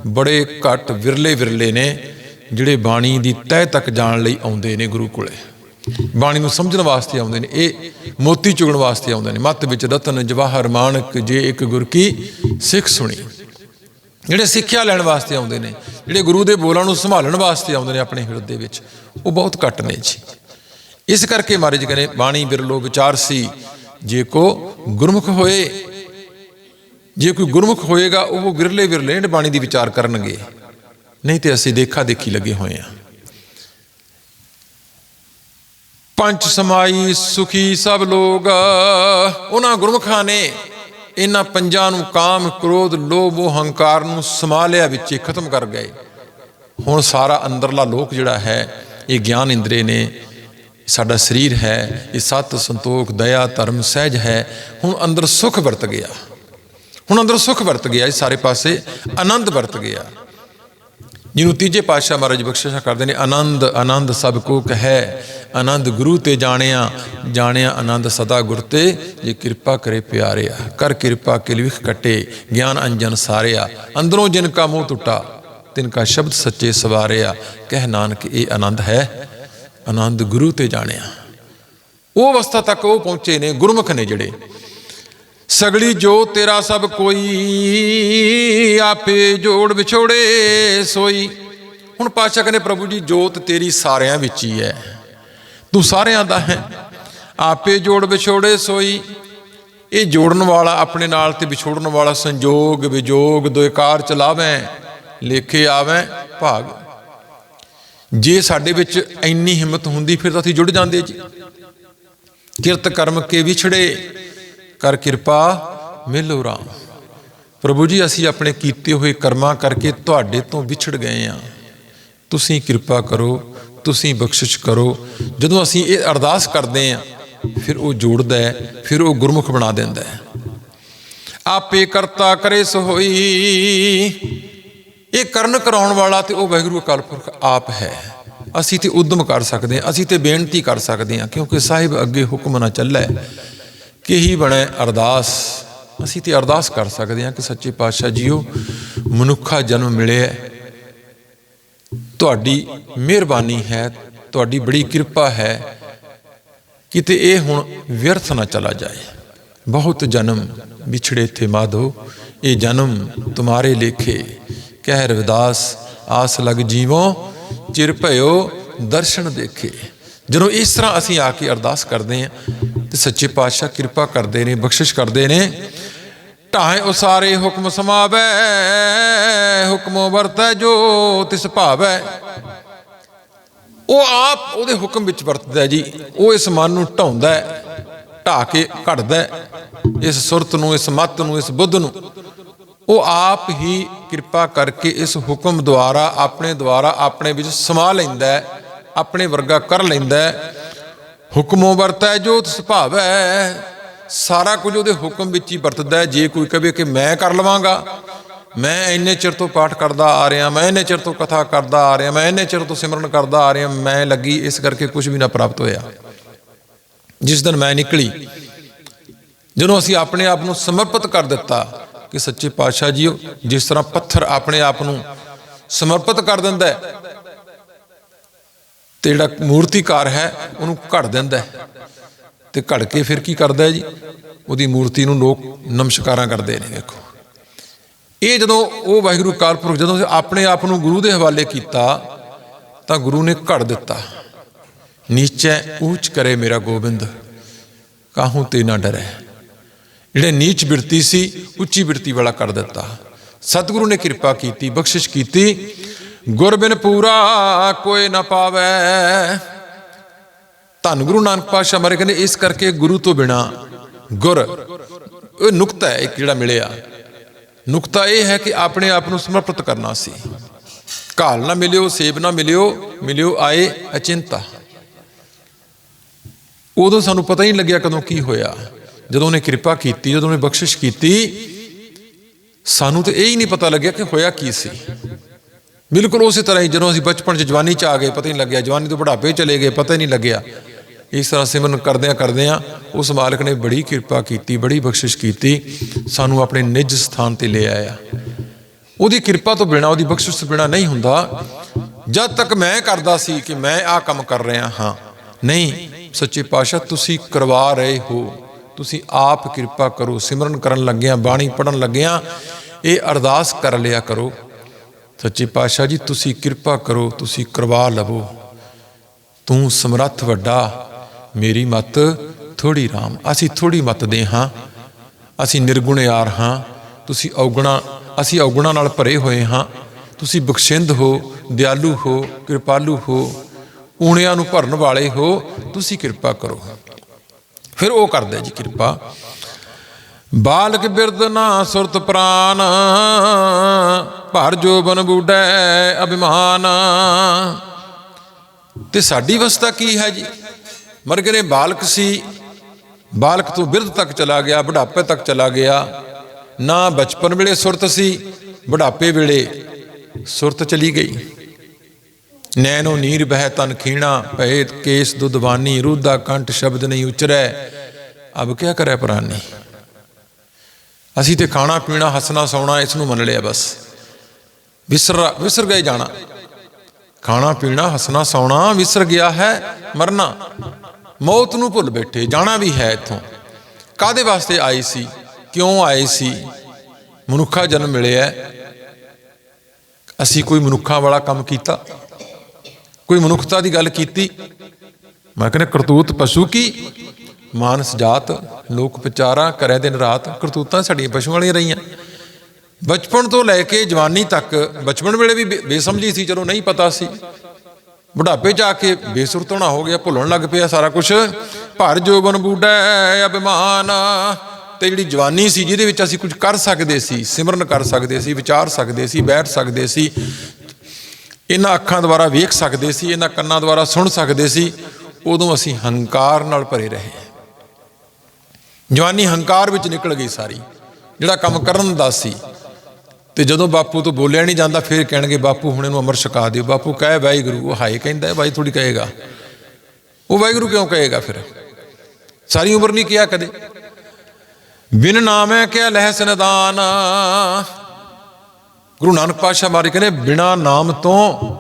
ਬੜੇ ਘੱਟ ਵਿਰਲੇ ਵਿਰਲੇ ਨੇ ਜਿਹੜੇ ਬਾਣੀ ਦੀ ਤਹਿ ਤੱਕ ਜਾਣ ਲਈ ਆਉਂਦੇ ਨੇ ਗੁਰੂ ਕੋਲੇ। ਬਾਣੀ ਨੂੰ ਸਮਝਣ ਵਾਸਤੇ ਆਉਂਦੇ ਨੇ। ਇਹ ਮੋਤੀ ਚੁਗਣ ਵਾਸਤੇ ਆਉਂਦੇ ਨੇ। ਮੱਤ ਵਿੱਚ ਰਤਨ ਜਵਾਹਰ ਮਾਨਕ ਜੇ ਇੱਕ ਗੁਰ ਕੀ ਸਿੱਖ ਸੁਣੀ। ਜਿਹੜੇ ਸਿੱਖਿਆ ਲੈਣ ਵਾਸਤੇ ਆਉਂਦੇ ਨੇ, ਜਿਹੜੇ ਗੁਰੂ ਦੇ ਬੋਲਾਂ ਨੂੰ ਸੰਭਾਲਣ ਵਾਸਤੇ ਆਉਂਦੇ ਨੇ ਆਪਣੇ ਹਿਰਦੇ ਵਿੱਚ, ਉਹ ਬਹੁਤ ਘੱਟ ਨੇ ਜੀ। ਇਸ ਕਰਕੇ ਮਹਾਰਾਜ ਕਹਿੰਦੇ, ਬਾਣੀ ਬਿਰਲੋ ਵਿਚਾਰ ਸੀ, ਜੇ ਕੋ ਗੁਰਮੁਖ ਹੋਏ, ਜੇ ਕੋਈ ਗੁਰਮੁਖ ਹੋਏਗਾ, ਉਹ ਵਿਰਲੇ ਵਿਰਲੇ ਬਾਣੀ ਦੀ ਵਿਚਾਰ ਕਰਨਗੇ। ਨਹੀਂ ਤੇ ਅਸੀਂ ਦੇਖਾ ਦੇਖੀ ਲੱਗੇ ਹੋਏ ਆ ਪੰਜ ਸਮਾਈ ਸੁਖੀ ਸਭ ਲੋਗ, ਉਹਨਾਂ ਗੁਰਮੁਖਾਂ ਨੇ ਇਹਨਾਂ ਪੰਜਾਂ ਨੂੰ ਕਾਮ ਕ੍ਰੋਧ, ਲੋਭ, ਹੰਕਾਰ ਨੂੰ ਸਮਾ ਲਿਆ ਵਿੱਚ ਖਤਮ ਕਰ ਗਏ। ਹੁਣ ਸਾਰਾ ਅੰਦਰਲਾ ਲੋਕ ਜਿਹੜਾ ਹੈ, ਇਹ ਗਿਆਨ ਇੰਦਰੇ ਨੇ ਸਾਡਾ ਸਰੀਰ ਹੈ, ਇਹ ਸਤ ਸੰਤੋਖ, ਦਇਆ, ਧਰਮ, ਸਹਿਜ ਹੈ। ਹੁਣ ਅੰਦਰ ਸੁਖ ਵਰਤ ਗਿਆ। ਹੁਣ ਅੰਦਰ ਸੁਖ ਵਰਤ ਗਿਆ, ਇਹ ਸਾਰੇ ਪਾਸੇ ਆਨੰਦ ਵਰਤ ਗਿਆ। ਜਿਹਨੂੰ ਤੀਜੇ ਪਾਤਸ਼ਾਹ ਮਹਾਰਾਜ ਬਖਸ਼ਿਸ਼ਾ ਕਰਦੇ ਨੇ, ਆਨੰਦ ਆਨੰਦ ਸਭ ਕੋ ਕਹੈ, ਆਨੰਦ ਗੁਰੂ ਤੇ ਜਾਣਿਆ ਜਾਣਿਆ ਆਨੰਦ ਸਦਾ ਗੁਰ ਤੇ, ਜੇ ਕਿਰਪਾ ਕਰੇ ਪਿਆਰਿਆ, ਕਰ ਕਿਰਪਾ ਕੇ ਲਿਖ ਕਟੇ ਗਿਆਨ ਅੰਜਨ ਸਾਰਿਆ, ਅੰਦਰੋਂ ਜਿਨ ਕਾ ਮੂੰਹ ਟੁੱਟਾ, ਤਿਨ ਕਾ ਸ਼ਬਦ ਸੱਚੇ ਸਵਾਰਿਆ, ਕਹਿ ਨਾਨਕ ਇਹ ਆਨੰਦ ਹੈ ਆਨੰਦ ਗੁਰੂ ਤੇ ਜਾਣਿਆ। ਉਹ ਅਵਸਥਾ ਤੱਕ ਉਹ ਪਹੁੰਚੇ ਨੇ, ਗੁਰਮੁਖ ਨੇ ਜਿਹੜੇ। ਸਗਲੀ ਜੋ ਤੇਰਾ ਸਭ ਕੋਈ, ਆਪੇ ਜੋੜ ਵਿਛੋੜੇ ਸੋਈ। ਹੁਣ ਪਾਤਸ਼ਾਹ ਕਹਿੰਦੇ, ਪ੍ਰਭੂ ਜੀ, ਜੋਤ ਤੇਰੀ ਸਾਰਿਆਂ ਵਿੱਚ ਹੀ ਹੈ। ਤੂੰ ਸਾਰਿਆਂ ਦਾ ਹੈ। ਆਪੇ ਜੋੜ ਵਿਛੋੜੇ ਸੋਈ। ਇਹ ਜੋੜਨ ਵਾਲਾ ਆਪਣੇ ਨਾਲ ਤੇ ਵਿਛੋੜਨ ਵਾਲਾ ਸੰਜੋਗ, ਵਿਜੋਗ, ਦੋਇਕਾਰ ਚਲਾਵੇਂ ਲੇਖੇ ਆਵੇਂ, ਭਾਗ। ਜੇ ਸਾਡੇ ਵਿੱਚ ਇੰਨੀ ਹਿੰਮਤ ਹੁੰਦੀ, ਫਿਰ ਤਾਂ ਅਸੀਂ ਜੁੜ ਜਾਂਦੇ ਜੀ। ਕਿਰਤ ਕਰਮ ਕੇ ਵਿਛੜੇ, ਕਰ ਕਿਰਪਾ ਮਿਲੋ ਰਾਮ। ਪ੍ਰਭੂ ਜੀ, ਅਸੀਂ ਆਪਣੇ ਕੀਤੇ ਹੋਏ ਕਰਮਾਂ ਕਰਕੇ ਤੁਹਾਡੇ ਤੋਂ ਵਿਛੜ ਗਏ ਹਾਂ। ਤੁਸੀਂ ਕਿਰਪਾ ਕਰੋ, ਤੁਸੀਂ ਬਖਸ਼ਿਸ਼ ਕਰੋ। ਜਦੋਂ ਅਸੀਂ ਇਹ ਅਰਦਾਸ ਕਰਦੇ ਹਾਂ, ਫਿਰ ਉਹ ਜੋੜਦਾ ਹੈ, ਫਿਰ ਉਹ ਗੁਰਮੁਖ ਬਣਾ ਦਿੰਦਾ ਹੈ। ਆਪੇ ਕਰਤਾ ਕਰੇ ਸੋ ਇਹ ਕਰਨ ਕਰਾਉਣ ਵਾਲਾ ਤੇ ਉਹ ਵਾਹਿਗੁਰੂ ਅਕਾਲ ਪੁਰਖ ਆਪ ਹੈ। ਅਸੀਂ ਤੇ ਉਦਮ ਕਰ ਸਕਦੇ ਹਾਂ, ਅਸੀਂ ਤੇ ਬੇਨਤੀ ਕਰ ਸਕਦੇ ਹਾਂ, ਕਿਉਂਕਿ ਸਾਹਿਬ ਅੱਗੇ ਹੁਕਮ ਨਾ ਚੱਲੇ, ਕਿ ਹੀ ਬਣੇ ਅਰਦਾਸ। ਅਸੀਂ ਤੇ ਅਰਦਾਸ ਕਰ ਸਕਦੇ ਹਾਂ ਕਿ ਸੱਚੇ ਪਾਤਸ਼ਾਹ ਜੀਓ, ਮਨੁੱਖਾ ਜਨਮ ਮਿਲਿਆ ਤੁਹਾਡੀ ਮਿਹਰਬਾਨੀ ਹੈ, ਤੁਹਾਡੀ ਬੜੀ ਕਿਰਪਾ ਹੈ, ਕਿਤੇ ਇਹ ਹੁਣ ਵਿਅਰਥ ਨਾ ਚਲਾ ਜਾਏ। ਬਹੁਤ ਜਨਮ ਵਿਛੜੇ ਥੇ ਮਾਧੋ, ਇਹ ਜਨਮ ਤੁਮਾਰੇ ਲੇਖੇ। ਕਹਿ ਰਵਿਦਾਸ ਆਸ ਲਗ ਜੀਵੋ, ਚਿਰ ਭਇਓ ਦਰਸ਼ਨ ਦੇਖੇ। ਜਦੋਂ ਇਸ ਤਰ੍ਹਾਂ ਅਸੀਂ ਆ ਕੇ ਅਰਦਾਸ ਕਰਦੇ ਹਾਂ, ਤੇ ਸੱਚੇ ਪਾਤਸ਼ਾਹ ਕਿਰਪਾ ਕਰਦੇ ਨੇ, ਬਖਸ਼ਿਸ਼ ਕਰਦੇ ਨੇ ਢਾਏ ਉਸਾਰੇ ਹੁਕਮ ਸਮਾਵੈ, ਹੁਕਮੋ ਵਰਤੈ ਜੋ ਤਿਸ ਭਾਵੈ। ਉਹ ਆਪ ਉਹਦੇ ਹੁਕਮ ਵਿੱਚ ਵਰਤਦਾ ਜੀ, ਉਹ ਇਸ ਮਨ ਨੂੰ ਢਾਉਂਦਾ ਹੈ ਢਾ ਕੇ ਘੜਦਾ ਇਸ ਸੁਰਤ ਨੂੰ, ਇਸ ਮਤ ਨੂੰ, ਇਸ ਬੁੱਧ ਨੂੰ। ਉਹ ਆਪ ਹੀ ਕਿਰਪਾ ਕਰਕੇ ਇਸ ਹੁਕਮ ਦੁਆਰਾ, ਆਪਣੇ ਦੁਆਰਾ, ਆਪਣੇ ਵਿੱਚ ਸਮਾ ਲੈਂਦਾ ਹੈ, ਆਪਣੇ ਵਰਗਾ ਕਰ ਲੈਂਦਾ ਹੈ। ਹੁਕਮੋਂ ਵਰਤੈ ਜੋ ਸੁਭਾਵ ਹੈ ਸਾਰਾ ਕੁਝ ਉਹਦੇ ਹੁਕਮ ਵਿੱਚ ਹੀ ਵਰਤਦਾ ਹੈ। ਜੇ ਕੋਈ ਕਹੇ ਕਿ ਮੈਂ ਕਰ ਲਵਾਂਗਾ, ਮੈਂ ਇੰਨੇ ਚਿਰ ਤੋਂ ਪਾਠ ਕਰਦਾ ਆ ਰਿਹਾ, ਮੈਂ ਇੰਨੇ ਚਿਰ ਤੋਂ ਕਥਾ ਕਰਦਾ ਆ ਰਿਹਾ, ਮੈਂ ਇੰਨੇ ਚਿਰ ਤੋਂ ਸਿਮਰਨ ਕਰਦਾ ਆ ਰਿਹਾ, ਮੈਂ ਲੱਗੀ ਇਸ ਕਰਕੇ ਕੁਝ ਵੀ ਨਾ ਪ੍ਰਾਪਤ ਹੋਇਆ। ਜਿਸ ਦਿਨ ਮੈਂ ਨਿਕਲੀ, ਜਦੋਂ ਅਸੀਂ ਆਪਣੇ ਆਪ ਨੂੰ ਸਮਰਪਿਤ ਕਰ ਦਿੱਤਾ ਕਿ ਸੱਚੇ ਪਾਤਸ਼ਾਹ ਜੀਓ, ਜਿਸ ਤਰ੍ਹਾਂ ਪੱਥਰ ਆਪਣੇ ਆਪ ਨੂੰ ਸਮਰਪਿਤ ਕਰ ਦਿੰਦਾ ਹੈ, ਤੇ ਜਿਹੜਾ ਮੂਰਤੀਕਾਰ ਹੈ, ਉਹਨੂੰ ਘੜ ਦਿੰਦਾ ਹੈ। ਤੇ ਘੜ ਕੇ ਫਿਰ ਕੀ ਕਰਦਾ ਹੈ ਜੀ? ਉਹਦੀ ਮੂਰਤੀ ਨੂੰ ਲੋਕ ਨਮਸਕਾਰਾਂ ਕਰਦੇ ਨੇ, ਵੇਖੋ। ਇਹ ਜਦੋਂ ਉਹ ਵਾਹਿਗੁਰੂ ਕਾਲਪੁਰਖ, ਜਦੋਂ ਆਪਣੇ ਆਪ ਨੂੰ ਗੁਰੂ ਦੇ ਹਵਾਲੇ ਕੀਤਾ, ਤਾਂ ਗੁਰੂ ਨੇ ਘੜ ਦਿੱਤਾ। ਨੀਚੇ ਉੱਚ ਕਰੇ ਮੇਰਾ ਗੋਬਿੰਦ, ਕਾਹੂ ਤੇ ਨਾ ਡਰੈ? ਜਿਹੜੇ ਨੀਚ ਬਿਰਤੀ ਸੀ, ਉੱਚੀ ਬਿਰਤੀ ਵਾਲਾ ਕਰ ਦਿੱਤਾ। ਸਤਿਗੁਰੂ ਨੇ ਕਿਰਪਾ ਕੀਤੀ, ਬਖਸ਼ਿਸ਼ ਕੀਤੀ। ਗੁਰ ਬਿਨ ਪੂਰਾ ਕੋਈ ਨਾ ਪਾਵੇ। ਧੰਨ ਗੁਰੂ ਨਾਨਕ ਪਾਤਸ਼ਾਹ ਮਾਰੇ ਕਹਿੰਦੇ, ਇਸ ਕਰਕੇ ਗੁਰੂ ਤੋਂ ਬਿਨਾ ਗੁਰ, ਇਹ ਨੁਕਤਾ ਹੈ ਇੱਕ ਜਿਹੜਾ ਮਿਲਿਆ। ਨੁਕਤਾ ਇਹ ਹੈ ਕਿ ਆਪਣੇ ਆਪ ਨੂੰ ਸਮਰਪਿਤ ਕਰਨਾ ਸੀ। ਘਾਲ ਨਾ ਮਿਲਿਓ, ਸੇਬ ਨਾ ਮਿਲਿਓ ਮਿਲਿਓ ਆਏ ਅਚਿੰਤਾ। ਉਦੋਂ ਸਾਨੂੰ ਪਤਾ ਹੀ ਨਹੀਂ ਲੱਗਿਆ ਕਦੋਂ ਕੀ ਹੋਇਆ। ਜਦੋਂ ਉਹਨੇ ਕਿਰਪਾ ਕੀਤੀ, ਜਦੋਂ ਉਹਨੇ ਬਖਸ਼ਿਸ਼ ਕੀਤੀ, ਸਾਨੂੰ ਤੇ ਇਹ ਹੀ ਨਹੀਂ ਪਤਾ ਲੱਗਿਆ ਕਿ ਹੋਇਆ ਕੀ ਸੀ। ਬਿਲਕੁਲ ਉਸੇ ਤਰ੍ਹਾਂ ਹੀ ਜਦੋਂ ਅਸੀਂ ਬਚਪਨ 'ਚ ਜਵਾਨੀ 'ਚ ਆ ਗਏ, ਪਤਾ ਹੀ ਨਹੀਂ ਲੱਗਿਆ। ਜਵਾਨੀ ਤੋਂ ਬੁਢਾਪੇ ਚਲੇ ਗਏ, ਪਤਾ ਹੀ ਨਹੀਂ ਲੱਗਿਆ। ਇਸ ਤਰ੍ਹਾਂ ਸਿਮਰਨ ਕਰਦਿਆਂ ਕਰਦਿਆਂ ਉਸ ਮਾਲਕ ਨੇ ਬੜੀ ਕਿਰਪਾ ਕੀਤੀ, ਬੜੀ ਬਖਸ਼ਿਸ਼ ਕੀਤੀ, ਸਾਨੂੰ ਆਪਣੇ ਨਿੱਜ ਸਥਾਨ ਤੇ ਲੈ ਆਇਆ। ਉਹਦੀ ਕਿਰਪਾ ਤੋਂ ਬਿਨਾ, ਉਹਦੀ ਬਖਸ਼ਿਸ਼ ਤੋਂ ਬਿਨਾ ਨਹੀਂ ਹੁੰਦਾ। ਜਦ ਤੱਕ ਮੈਂ ਕਰਦਾ ਸੀ ਕਿ ਮੈਂ ਆਹ ਕੰਮ ਕਰ ਰਿਹਾ ਹਾਂ, ਨਹੀਂ, ਸੱਚੇ ਪਾਤਸ਼ਾਹ, ਤੁਸੀਂ ਕਰਵਾ ਰਹੇ ਹੋ। ਤੁਸੀਂ ਆਪ ਕਿਰਪਾ ਕਰੋ, ਸਿਮਰਨ ਕਰਨ ਲੱਗਿਆਂ, ਬਾਣੀ ਪੜਨ ਲੱਗਿਆਂ, ਇਹ ਅਰਦਾਸ ਕਰ ਲਿਆ ਕਰੋ। ਸੱਚੇ ਪਾਤਸ਼ਾਹ ਜੀ, ਤੁਸੀਂ ਕਿਰਪਾ ਕਰੋ, ਤੁਸੀਂ ਕਰਵਾ ਲਵੋ। ਤੂੰ ਸਮਰੱਥ ਵੱਡਾ, ਮੇਰੀ ਮਤ ਥੋੜੀ ਰਾਮ। ਅਸੀਂ ਥੋੜੀ ਮਤ ਦੇ ਹਾਂ, ਅਸੀਂ ਨਿਰਗੁਣ ਯਾਰ ਹਾਂ, ਤੁਸੀਂ ਔਗਣਾ, ਅਸੀਂ ਔਗਣਾ ਨਾਲ ਭਰੇ ਹੋਏ ਹਾਂ। ਤੁਸੀਂ ਬਖਸ਼ਿੰਦ ਹੋ, ਦਿਆਲੂ ਹੋ, ਕਿਰਪਾਲੂ ਹੋ, ਊਣਿਆਂ ਨੂੰ ਭਰਨ ਵਾਲੇ ਹੋ, ਤੁਸੀਂ ਕਿਰਪਾ ਕਰੋ। ਫਿਰ ਉਹ ਕਰਦਾ ਜੀ ਕਿਰਪਾ। ਬਾਲਕ ਬਿਰਦ ਨਾ ਸੁਰਤ ਪ੍ਰਾਨ, ਭਰ ਜੋਬਨ ਬੂਡੈ ਅਭਿਮਾਨ। ਤੇ ਸਾਡੀ ਅਵਸਥਾ ਕੀ ਹੈ ਜੀ? ਮਰ ਗਏ ਬਾਲਕ ਸੀ, ਬਾਲਕ ਤੋਂ ਬਿਰਧ ਤੱਕ ਚਲਾ ਗਿਆ, ਬੁਢਾਪੇ ਤੱਕ ਚਲਾ ਗਿਆ। ਨਾ ਬਚਪਨ ਵੇਲੇ ਸੁਰਤ ਸੀ, ਬੁਢਾਪੇ ਵੇਲੇ ਸੁਰਤ ਚਲੀ ਗਈ। ਨੈਣੋ ਨੀਰ ਬਹਿ ਤਨ ਖੀਣਾ ਭਏ ਕੇਸ ਦੁਦਵਾਨੀ ਰੂਦਾ ਕੰਠ ਸ਼ਬਦ ਨਹੀਂ ਉਚਰੈ। ਅਬ ਕਿਆ ਕਰੇ ਪ੍ਰਾਨੀ? ਅਸੀਂ ਤੇ ਖਾਣਾ ਪੀਣਾ, ਹੱਸਣਾ ਸੌਣਾ, ਇਸ ਨੂੰ ਮੰਨ ਲਿਆ ਬਸ। ਵਿਸਰ ਵਿਸਰ ਗਏ ਜਾਣਾ। ਖਾਣਾ ਪੀਣਾ, ਹੱਸਣਾ ਸੌਣਾ, ਵਿਸਰ ਗਿਆ ਹੈ ਮਰਨਾ। ਮੌਤ ਨੂੰ ਭੁੱਲ ਬੈਠੇ, ਜਾਣਾ ਵੀ ਹੈ ਇੱਥੋਂ। ਕਾਦੇ ਵਾਸਤੇ ਆਈ ਸੀ? ਕਿਉਂ ਆਏ ਸੀ? ਮਨੁੱਖਾ ਜਨਮ ਮਿਲਿਆ। ਅਸੀਂ ਕੋਈ ਮਨੁੱਖਾਂ ਵਾਲਾ ਕੰਮ ਕੀਤਾ। ਕੋਈ ਮਨੁੱਖਤਾ ਦੀ ਗੱਲ ਕੀਤੀ। ਮੈਂ ਕਹਿੰਦਾ, ਕਰਤੂਤ ਪਸ਼ੂ ਕੀ? ਮਾਨਸ ਜਾਤ, ਲੋਕ ਵਿਚਾਰਾ ਕਰੇ ਦਿਨ ਰਾਤ ਕਰਤੂਤਾਂ ਸਾਡੀਆਂ ਪਸ਼ੂਆਂ ਵਾਲੀਆਂ ਰਹੀਆਂ। ਬਚਪਨ ਤੋਂ ਲੈ ਕੇ ਜਵਾਨੀ ਤੱਕ, ਬਚਪਨ ਵੇਲੇ ਵੀ ਬੇਸਮਝੀ ਸੀ, ਚਲੋ ਨਹੀਂ ਪਤਾ ਸੀ। ਬੁਢਾਪੇ ਜਾ ਕੇ ਬੇਸੁਰਤ ਹੋਣਾ ਹੋ ਗਿਆ, ਭੁੱਲਣ ਲੱਗ ਪਿਆ ਸਾਰਾ ਕੁਝ ਭਰ ਜੋਬਨ ਬੂਡੈ ਅਭਿਮਾਨ। ਤੇ ਜਿਹੜੀ ਜਵਾਨੀ ਸੀ, ਜਿਹਦੇ ਵਿੱਚ ਅਸੀਂ ਕੁਝ ਕਰ ਸਕਦੇ ਸੀ, ਸਿਮਰਨ ਕਰ ਸਕਦੇ ਸੀ, ਵਿਚਾਰ ਸਕਦੇ ਸੀ, ਬੈਠ ਸਕਦੇ ਸੀ ਇਹਨਾਂ ਅੱਖਾਂ ਦੁਆਰਾ ਵੇਖ ਸਕਦੇ ਸੀ, ਇਹਨਾਂ ਕੰਨਾਂ ਦੁਆਰਾ ਸੁਣ ਸਕਦੇ ਸੀ, ਉਦੋਂ ਅਸੀਂ ਹੰਕਾਰ ਨਾਲ ਭਰੇ ਰਹੇ ਜਵਾਨੀ ਹੰਕਾਰ ਵਿੱਚ ਨਿਕਲ ਗਈ ਸਾਰੀ। ਜਿਹੜਾ ਕੰਮ ਕਰਨ ਦਾ ਸੀ, ਤੇ ਜਦੋਂ ਬਾਪੂ ਤੋਂ ਬੋਲਿਆ ਨਹੀਂ ਜਾਂਦਾ, ਫਿਰ ਕਹਿਣਗੇ, ਬਾਪੂ, ਹੁਣ ਇਹਨੂੰ ਅਮਰ ਛਕਾ ਦਿਓ। ਬਾਪੂ ਕਹੇ, ਵਾਹਿਗੁਰੂ। ਉਹ ਹਾਏ ਕਹਿੰਦਾ, ਬਾਈ ਥੋੜੀ ਕਹੇਗਾ। ਉਹ ਵਾਹਿਗੁਰੂ ਕਿਉਂ ਕਹੇਗਾ ਫਿਰ? ਸਾਰੀ ਉਮਰ ਨਹੀਂ ਕਿਹਾ ਕਦੇ। ਬਿਨ ਨਾਮੈ ਕਿਆ ਲਹਿ ਸਨਦਾਨ ਗੁਰੂ ਨਾਨਕ ਪਾਤਸ਼ਾਹ ਮਾਰੇ ਕਹਿੰਦੇ, ਬਿਨਾ ਨਾਮ ਤੋਂ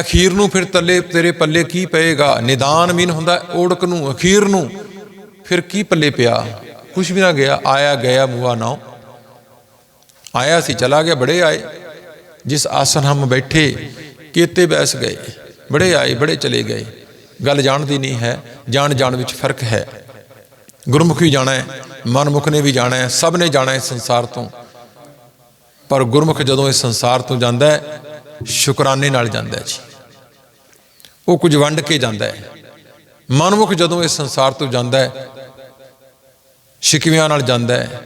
ਅਖੀਰ ਨੂੰ ਫਿਰ ਤੱਲੇ, ਤੇਰੇ ਪੱਲੇ ਕੀ ਪਏਗਾ? ਨਿਦਾਨ ਮੀਨ ਹੁੰਦਾ ਓੜਕ ਨੂੰ, ਅਖੀਰ ਨੂੰ ਫਿਰ ਕੀ ਪੱਲੇ ਪਿਆ? ਕੁਝ ਵੀ ਨਾ ਗਿਆ, ਆਇਆ ਗਿਆ ਮੂਆ ਨਾ ਆਇਆ ਸੀ, ਚਲਾ ਗਿਆ, ਬੜੇ ਆਏ। ਜਿਸ ਆਸਨ ਹਮ ਬੈਠੇ, ਕੀਤੇ ਬੈਸ ਗਏ। ਬੜੇ ਆਏ, ਬੜੇ ਚਲੇ ਗਏ। ਗੱਲ ਜਾਣਦੀ ਨਹੀਂ ਹੈ, ਜਾਣ ਜਾਣ ਵਿੱਚ ਫ਼ਰਕ ਹੈ। ਗੁਰਮੁਖੀ ਜਾਣਾ ਹੈ, ਮਨਮੁਖ ਨੇ ਵੀ ਜਾਣਾ ਹੈ, ਸਭ ਨੇ ਜਾਣਾ ਹੈ ਸੰਸਾਰ ਤੋਂ। ਪਰ ਗੁਰਮੁਖ ਜਦੋਂ ਇਸ ਸੰਸਾਰ ਤੋਂ ਜਾਂਦਾ ਹੈ, ਸ਼ੁਕਰਾਨੇ ਨਾਲ ਜਾਂਦਾ ਹੈ ਜੀ। ਉਹ ਕੁਝ ਵੰਡ ਕੇ ਜਾਂਦਾ ਹੈ। ਮਨਮੁਖ ਜਦੋਂ ਇਸ ਸੰਸਾਰ ਤੋਂ ਜਾਂਦਾ ਹੈ, ਸ਼ਿਕਵਿਆਂ ਨਾਲ ਜਾਂਦਾ ਹੈ,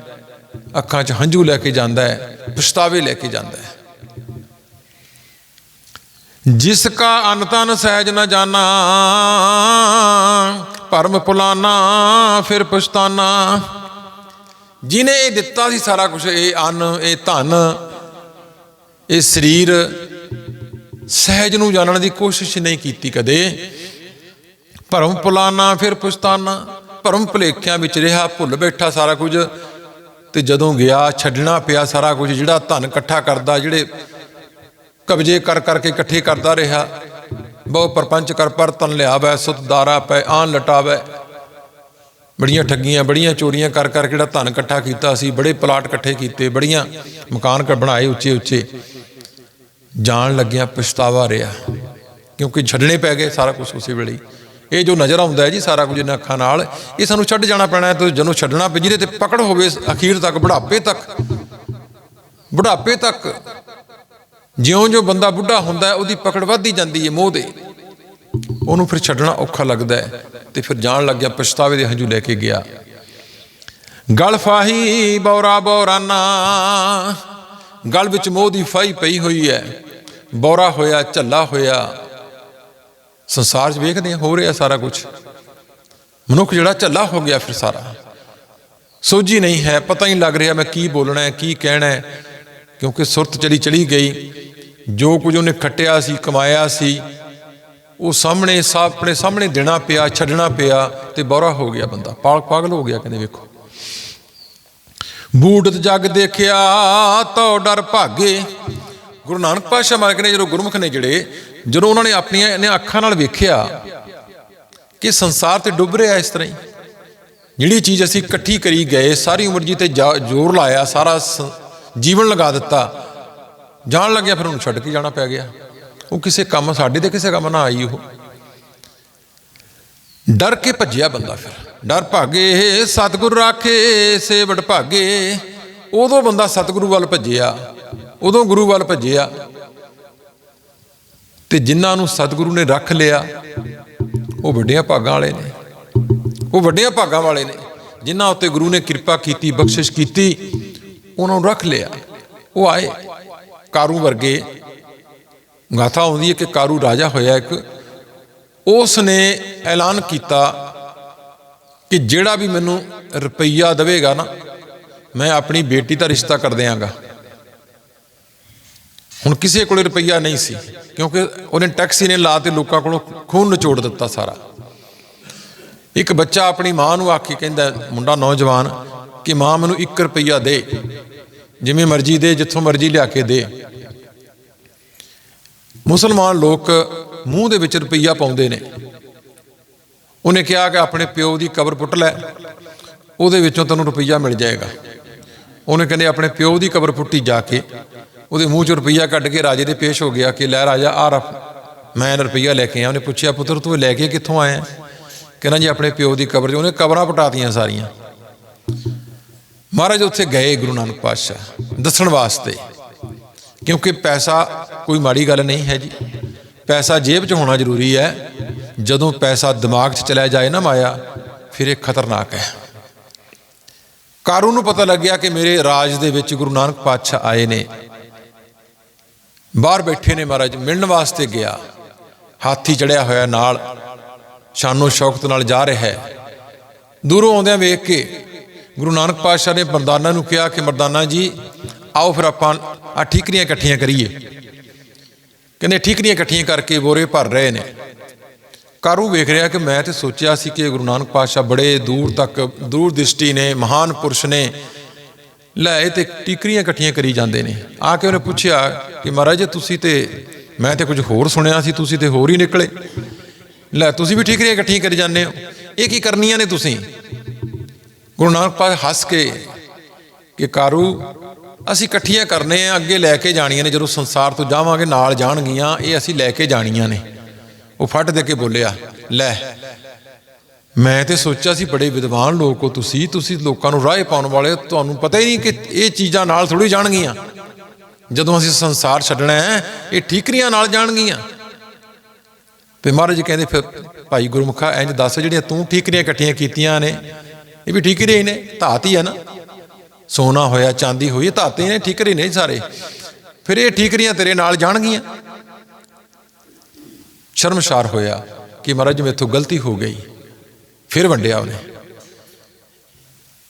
ਅੱਖਾਂ 'ਚ ਹੰਝੂ ਲੈ ਕੇ ਜਾਂਦਾ ਹੈ, ਪਛਤਾਵੇ ਲੈ ਕੇ ਜਾਂਦਾ ਹੈ। ਜਿਸ ਕਾ ਅਨਤਨ ਸਹਿਜ ਨ ਜਾਣਾ, ਭਰਮ ਪੁਲਾਨਾ ਫਿਰ ਪਛਤਾਨਾ ਜਿਨੇ ਇਹ ਦਿੱਤਾ ਸੀ ਸਾਰਾ ਕੁਝ ਇਹ ਅੰਨ, ਇਹ ਧਨ, ਇਹ ਸਰੀਰ, ਸਹਿਜ ਨੂੰ ਜਾਣਨ ਦੀ ਕੋਸ਼ਿਸ਼ ਨਹੀਂ ਕੀਤੀ ਕਦੇ। ਭਰਮ ਪੁਲਾਨਾ, ਫਿਰ ਪੁਸ਼ਤਾਨਾ, ਭਰਮ ਭੁਲੇਖਿਆਂ ਵਿੱਚ ਰਿਹਾ, ਭੁੱਲ ਬੈਠਾ ਸਾਰਾ ਕੁਝ। ਤੇ ਜਦੋਂ ਗਿਆ, ਛੱਡਣਾ ਪਿਆ ਸਾਰਾ ਕੁਝ, ਜਿਹੜਾ ਧਨ ਇਕੱਠਾ ਕਰਦਾ, ਜਿਹੜੇ ਕਬਜੇ ਕਰ ਕਰਕੇ ਇਕੱਠੇ ਕਰਦਾ ਰਿਹਾ, ਬਹੁ ਪਰਪੰਚ ਕਰ ਪਰ ਤਨ ਲਿਆਵੈ ਸੁਤ ਦਾਰਾ ਪੈ, ਆਨ ਲਟਾਵੈ। ਬੜੀਆਂ ਠੱਗੀਆਂ, ਬੜੀਆਂ ਚੋਰੀਆਂ ਕਰ ਕਰ ਕਿਹੜਾ ਧਨ ਇਕੱਠਾ ਕੀਤਾ ਸੀ, ਬੜੇ ਪਲਾਟ ਇਕੱਠੇ ਕੀਤੇ, ਬੜੀਆਂ ਮਕਾਨ ਕ, ਬਣਾਏ ਉੱਚੇ ਉੱਚੇ। ਜਾਣ ਲੱਗਿਆ ਪਛਤਾਵਾ ਰਿਹਾ, ਕਿਉਂਕਿ ਛੱਡਣੇ ਪੈ ਗਏ ਸਾਰਾ ਕੁਝ ਉਸੇ ਵੇਲੇ ਇਹ ਜੋ ਨਜ਼ਰ ਆਉਂਦਾ ਹੈ ਜੀ ਸਾਰਾ ਕੁਝ ਇਹਨਾਂ ਅੱਖਾਂ ਨਾਲ, ਇਹ ਸਾਨੂੰ ਛੱਡ ਜਾਣਾ ਪੈਣਾ ਹੈ, ਤੇ ਜਦੋਂ ਛੱਡਣਾ ਪੈ ਜਿਹਦੇ ਤੇ ਪਕੜ ਹੋਵੇ, ਅਖੀਰ ਤੱਕ, ਬੁਢਾਪੇ ਤੱਕ ਬੁਢਾਪੇ ਤੱਕ, ਜਿਉਂ-ਜਿਉਂ ਬੰਦਾ ਬੁੱਢਾ ਹੁੰਦਾ ਉਹਦੀ ਪਕੜ ਵੱਧਦੀ ਜਾਂਦੀ ਹੈ ਮੋਹ ਦੇ। ਉਹਨੂੰ ਫਿਰ ਛੱਡਣਾ ਔਖਾ ਲੱਗਦਾ ਹੈ ਤੇ ਫਿਰ ਜਾਣ ਲੱਗ ਗਿਆ ਪਛਤਾਵੇ ਦੇ ਹੰਝੂ ਲੈ ਕੇ ਗਿਆ। ਗਲ ਫਾਹੀ ਬੌਰਾ ਬੌਰਾਨਾ, ਗਲ ਵਿੱਚ ਮੋਹ ਦੀ ਫਾਈ ਪਈ ਹੋਈ ਹੈ। ਬੌਰਾ ਹੋਇਆ, ਝੱਲਾ ਹੋਇਆ। ਸੰਸਾਰ 'ਚ ਵੇਖਦੇ ਹਾਂ, ਹੋ ਰਿਹਾ ਸਾਰਾ ਕੁਝ ਮਨੁੱਖ ਜਿਹੜਾ ਝੱਲਾ ਹੋ ਗਿਆ ਫਿਰ ਸਾਰਾ। ਸੋਝੀ ਨਹੀਂ ਹੈ, ਪਤਾ ਹੀ ਲੱਗ ਰਿਹਾ ਮੈਂ ਕੀ ਬੋਲਣਾ ਹੈ, ਕੀ ਕਹਿਣਾ ਹੈ। ਕਿਉਂਕਿ ਸੁਰਤ ਚਲੀ ਚਲੀ ਗਈ। ਜੋ ਕੁਝ ਉਹਨੇ ਖੱਟਿਆ ਸੀ, ਕਮਾਇਆ ਸੀ ਉਹ ਸਾਹਮਣੇ ਸਾ ਆਪਣੇ ਸਾਹਮਣੇ ਦੇਣਾ ਪਿਆ, ਛੱਡਣਾ ਪਿਆ ਤੇ ਬੌਰਾ ਹੋ ਗਿਆ ਬੰਦਾ। ਪਾਲ ਪਾਗਲ ਹੋ ਗਿਆ ਕਹਿੰਦੇ ਵੇਖੋ। ਬੂਟਤ ਜਗ ਦੇਖਿਆ ਤੋ ਡਰ ਭਾਗੇ। ਗੁਰੂ ਨਾਨਕ ਪਾਤਸ਼ਾਹ ਮਾਰਕ ਨੇ ਜਦੋਂ ਗੁਰਮੁਖ ਨੇ ਜਿਹੜੇ ਜਦੋਂ ਉਹਨਾਂ ਨੇ ਆਪਣੀਆਂ ਇਹਨੇ ਅੱਖਾਂ ਨਾਲ ਵੇਖਿਆ ਕਿ ਸੰਸਾਰ ਤੇ ਡੁੱਬ ਰਿਹਾ ਇਸ ਤਰ੍ਹਾਂ ਹੀ। ਜਿਹੜੀ ਚੀਜ਼ ਅਸੀਂ ਇਕੱਠੀ ਕਰੀ ਗਏ, ਸਾਰੀ ਉਮਰ ਜੀ ਤੇ ਜਾ- ਜ਼ੋਰ ਲਾਇਆ, ਸਾਰਾ ਸ- ਜੀਵਨ ਲਗਾ ਦਿੱਤਾ। ਜਾਣ ਲੱਗਿਆ ਫਿਰ ਉਹਨੂੰ ਛੱਡ ਕੇ ਜਾਣਾ ਪੈ ਗਿਆ। ਉਹ ਕਿਸੇ ਕੰਮ ਸਾਡੇ ਤੇ ਕਿਸੇ ਕੰਮ ਨਾ ਆਈ ਉਹ। ਡਰ ਕੇ ਭੱਜਿਆ ਬੰਦਾ ਫਿਰ। ਡਰ ਭਾਗੇ, ਸਤਿਗੁਰ ਰਾਖੇ ਸੇਵੜ ਭਾਗੇ। ਉਦੋਂ ਬੰਦਾ ਸਤਿਗੁਰੂ ਵੱਲ ਭੱਜਿਆ, ਉਦੋਂ ਗੁਰੂ ਵੱਲ ਭੱਜਿਆ। ਤੇ ਜਿਨ੍ਹਾਂ ਨੂੰ ਸਤਿਗੁਰੂ ਨੇ ਰੱਖ ਲਿਆ, ਉਹ ਵੱਡਿਆਂ ਭਾਗਾਂ ਵਾਲੇ ਨੇ। ਉਹ ਵੱਡਿਆਂ ਭਾਗਾਂ ਵਾਲੇ ਨੇ, ਜਿਨ੍ਹਾਂ ਉੱਤੇ ਗੁਰੂ ਨੇ ਕਿਰਪਾ ਕੀਤੀ, ਬਖਸ਼ਿਸ਼ ਕੀਤੀ, ਉਹਨਾਂ ਨੂੰ ਰੱਖ ਲਿਆ। ਉਹ ਆਏ, ਕਾਰੂ ਵਰਗੇ। ਗਾਥਾ ਆਉਂਦੀ ਹੈ ਕਿ ਕਾਰੂ ਰਾਜਾ ਹੋਇਆ ਇੱਕ। ਉਸ ਨੇ ਐਲਾਨ ਕੀਤਾ ਕਿ ਜਿਹੜਾ ਵੀ ਮੈਨੂੰ ਰੁਪਈਆ ਦੇਵੇਗਾ ਨਾ, ਮੈਂ ਆਪਣੀ ਬੇਟੀ ਦਾ ਰਿਸ਼ਤਾ ਕਰ ਦਿਆਂਗਾ। ਹੁਣ ਕਿਸੇ ਕੋਲੇ ਰੁਪਈਆ ਨਹੀਂ ਸੀ, ਕਿਉਂਕਿ ਉਹਨੇ ਟੈਕਸੀ ਨੇ ਲਾ ਤੇ ਲੋਕਾਂ ਕੋਲੋਂ ਖੂਨ ਨਿਚੋੜ ਦਿੱਤਾ ਸਾਰਾ। ਇੱਕ ਬੱਚਾ ਆਪਣੀ ਮਾਂ ਨੂੰ ਆਖੀ ਕਹਿੰਦਾ, ਮੁੰਡਾ ਨੌਜਵਾਨ, ਕਿ ਮਾਂ ਮੈਨੂੰ 1 ਰੁਪਈਆ ਦੇ, ਜਿਵੇਂ ਮਰਜ਼ੀ ਦੇ, ਜਿੱਥੋਂ ਮਰਜ਼ੀ ਲਿਆ ਕੇ ਦੇ। ਮੁਸਲਮਾਨ ਲੋਕ ਮੂੰਹ ਦੇ ਵਿੱਚ ਰੁਪਈਆ ਪਾਉਂਦੇ ਨੇ। ਉਹਨੇ ਕਿਹਾ ਕਿ ਆਪਣੇ ਪਿਓ ਦੀ ਕਬਰ ਪੁੱਟ ਲੈ, ਉਹਦੇ ਵਿੱਚੋਂ ਤੈਨੂੰ ਰੁਪਈਆ ਮਿਲ ਜਾਏਗਾ। ਉਹਨੇ ਕਹਿੰਦੇ ਆਪਣੇ ਪਿਓ ਦੀ ਕਬਰ ਪੁੱਟੀ ਜਾ ਕੇ, ਉਹਦੇ ਮੂੰਹ 'ਚੋਂ ਰੁਪਈਆ ਕੱਢ ਕੇ ਰਾਜੇ ਦੇ ਪੇਸ਼ ਹੋ ਗਿਆ ਕਿ ਲੈ ਰਾਜਾ, ਆ ਰ ਮੈਂ ਰੁਪਈਆ ਲੈ ਕੇ ਆਇਆ। ਉਹਨੇ ਪੁੱਛਿਆ, ਪੁੱਤਰ, ਤੂੰ ਲੈ ਕੇ ਕਿੱਥੋਂ ਆਇਆ ਕਹਿੰਦਾ ਜੀ, ਆਪਣੇ ਪਿਓ ਦੀ ਕਬਰ 'ਚ। ਉਹਨੇ ਕਬਰਾਂ ਪਟਾਤੀਆਂ ਸਾਰੀਆਂ। ਮਹਾਰਾਜ ਉੱਥੇ ਗਏ ਗੁਰੂ ਨਾਨਕ ਪਾਤਸ਼ਾਹ, ਦੱਸਣ ਵਾਸਤੇ। ਕਿਉਂਕਿ ਪੈਸਾ ਕੋਈ ਮਾੜੀ ਗੱਲ ਨਹੀਂ ਹੈ ਜੀ। ਪੈਸਾ ਜੇਬ 'ਚ ਹੋਣਾ ਜ਼ਰੂਰੀ ਹੈ। ਜਦੋਂ ਪੈਸਾ ਦਿਮਾਗ 'ਚ ਚਲਾ ਜਾਏ ਨਾ ਮਾਇਆ, ਫਿਰ ਇਹ ਖਤਰਨਾਕ ਹੈ। ਕਾਰੂ ਨੂੰ ਪਤਾ ਲੱਗਿਆ ਕਿ ਮੇਰੇ ਰਾਜ ਦੇ ਵਿੱਚ ਗੁਰੂ ਨਾਨਕ ਪਾਤਸ਼ਾਹ ਆਏ ਨੇ। ਬਾਹਰ ਬੈਠੇ ਨੇ ਮਹਾਰਾਜ, ਮਿਲਣ ਵਾਸਤੇ ਗਿਆ। ਹਾਥੀ ਚੜਿਆ ਹੋਇਆ ਨਾਲ। ਸ਼ਾਨੋ ਸ਼ੌਕਤ ਨਾਲ ਜਾ ਰਿਹਾ ਹੈ। ਦੂਰੋਂ ਆਉਂਦਿਆਂ ਵੇਖ ਕੇ ਗੁਰੂ ਨਾਨਕ ਪਾਤਸ਼ਾਹ ਨੇ ਮਰਦਾਨਾ ਨੂੰ ਕਿਹਾ ਕਿ, ਮਰਦਾਨਾ ਜੀ ਆਓ ਫਿਰ ਆਪਾਂ ਆ ਠੀਕਰੀਆਂ ਇਕੱਠੀਆਂ ਕਰੀਏ। ਕਹਿੰਦੇ ਠੀਕਰੀਆਂ ਇਕੱਠੀਆਂ ਕਰਕੇ ਬੋਰੇ ਭਰ ਰਹੇ ਨੇ। ਕਾਰੂ ਵੇਖ ਰਿਹਾ ਕਿ ਮੈਂ ਤੇ ਸੋਚਿਆ ਸੀ ਕਿ ਗੁਰੂ ਨਾਨਕ ਪਾਤਸ਼ਾਹ ਬੜੇ ਦੂਰ ਤੱਕ ਦੂਰ ਦ੍ਰਿਸ਼ਟੀ ਨੇ, ਮਹਾਨ ਪੁਰਸ਼ ਨੇ ਲੈ ਇਹ ਤੇ ਟਿਕਰੀਆਂ ਇਕੱਠੀਆਂ ਕਰੀ ਜਾਂਦੇ ਨੇ। ਆ ਕੇ ਉਹਨੇ ਪੁੱਛਿਆ ਕਿ ਮਹਾਰਾਜ ਤੁਸੀਂ ਤੇ ਮੈਂ ਤੇ ਕੁਝ ਹੋਰ ਸੁਣਿਆ ਸੀ, ਤੁਸੀਂ ਤੇ ਹੋਰ ਹੀ ਨਿਕਲੇ। ਲੈ ਤੁਸੀਂ ਵੀ ਠੀਕਰੀਆਂ ਇਕੱਠੀਆਂ ਕਰੀ ਜਾਂਦੇ ਹੋ। ਇਹ ਕੀ ਕਰਨੀਆਂ ਨੇ ਤੁਸੀਂ? ਗੁਰੂ ਨਾਨਕ ਪਾਤਸ਼ਾਹ ਹੱਸ ਕੇ ਕਿ ਕਾਰੂ ਅਸੀਂ ਇਕੱਠੀਆਂ ਕਰਨੇ ਆ ਅੱਗੇ ਲੈ ਕੇ ਜਾਣੀਆਂ ਨੇ ਜਦੋਂ ਸੰਸਾਰ ਤੋਂ ਜਾਵਾਂਗੇ ਨਾਲ ਜਾਣਗੀਆਂ ਇਹ ਅਸੀਂ ਲੈ ਕੇ ਜਾਣੀਆਂ ਨੇ। ਉਹ ਫੱਟ ਦੇ ਕੇ ਬੋਲਿਆ ਲੈ ਮੈਂ ਤੇ ਸੋਚਿਆ ਸੀ ਬੜੇ ਵਿਦਵਾਨ ਲੋਕ ਹੋ ਤੁਸੀਂ ਤੁਸੀਂ ਲੋਕਾਂ ਨੂੰ ਰਾਹ ਪਾਉਣ ਵਾਲੇ ਹੋ, ਤੁਹਾਨੂੰ ਪਤਾ ਹੀ ਨਹੀਂ ਕਿ ਇਹ ਚੀਜ਼ਾਂ ਨਾਲ ਥੋੜੀ ਜਾਣਗੀਆਂ। ਜਦੋਂ ਅਸੀਂ ਸੰਸਾਰ ਛੱਡਣਾ ਹੈ ਇਹ ਠੀਕਰੀਆਂ ਨਾਲ ਜਾਣਗੀਆਂ। ਤੇ ਮਹਾਰਾਜ ਕਹਿੰਦੇ ਫਿਰ ਭਾਈ ਗੁਰਮੁਖਾ ਇੰਜ ਦੱਸ ਜਿਹੜੀਆਂ ਤੂੰ ਠੀਕਰੀਆਂ ਇਕੱਠੀਆਂ ਕੀਤੀਆਂ ਨੇ ਇਹ ਵੀ ਠੀਕਰੀਆਂ ਹੀ ਨੇ ਧਾਤ ਹੀ ਹੈ ਨਾ। ਸੋਨਾ ਹੋਇਆ, ਚਾਂਦੀ ਹੋਈ ਧਾਤੇ ਨੇ ਠੀਕਰੇ ਨੇ ਸਾਰੇ। ਫਿਰ ਇਹ ਠੀਕਰੀਆਂ ਤੇਰੇ ਨਾਲ ਜਾਣਗੀਆਂ। ਸ਼ਰਮਸ਼ਾਰ ਹੋਇਆ ਕਿ ਮਹਾਰਾਜ ਮੇਥੋਂ ਗਲਤੀ ਹੋ ਗਈ। ਫਿਰ ਵੰਡਿਆ ਉਹਨੇ।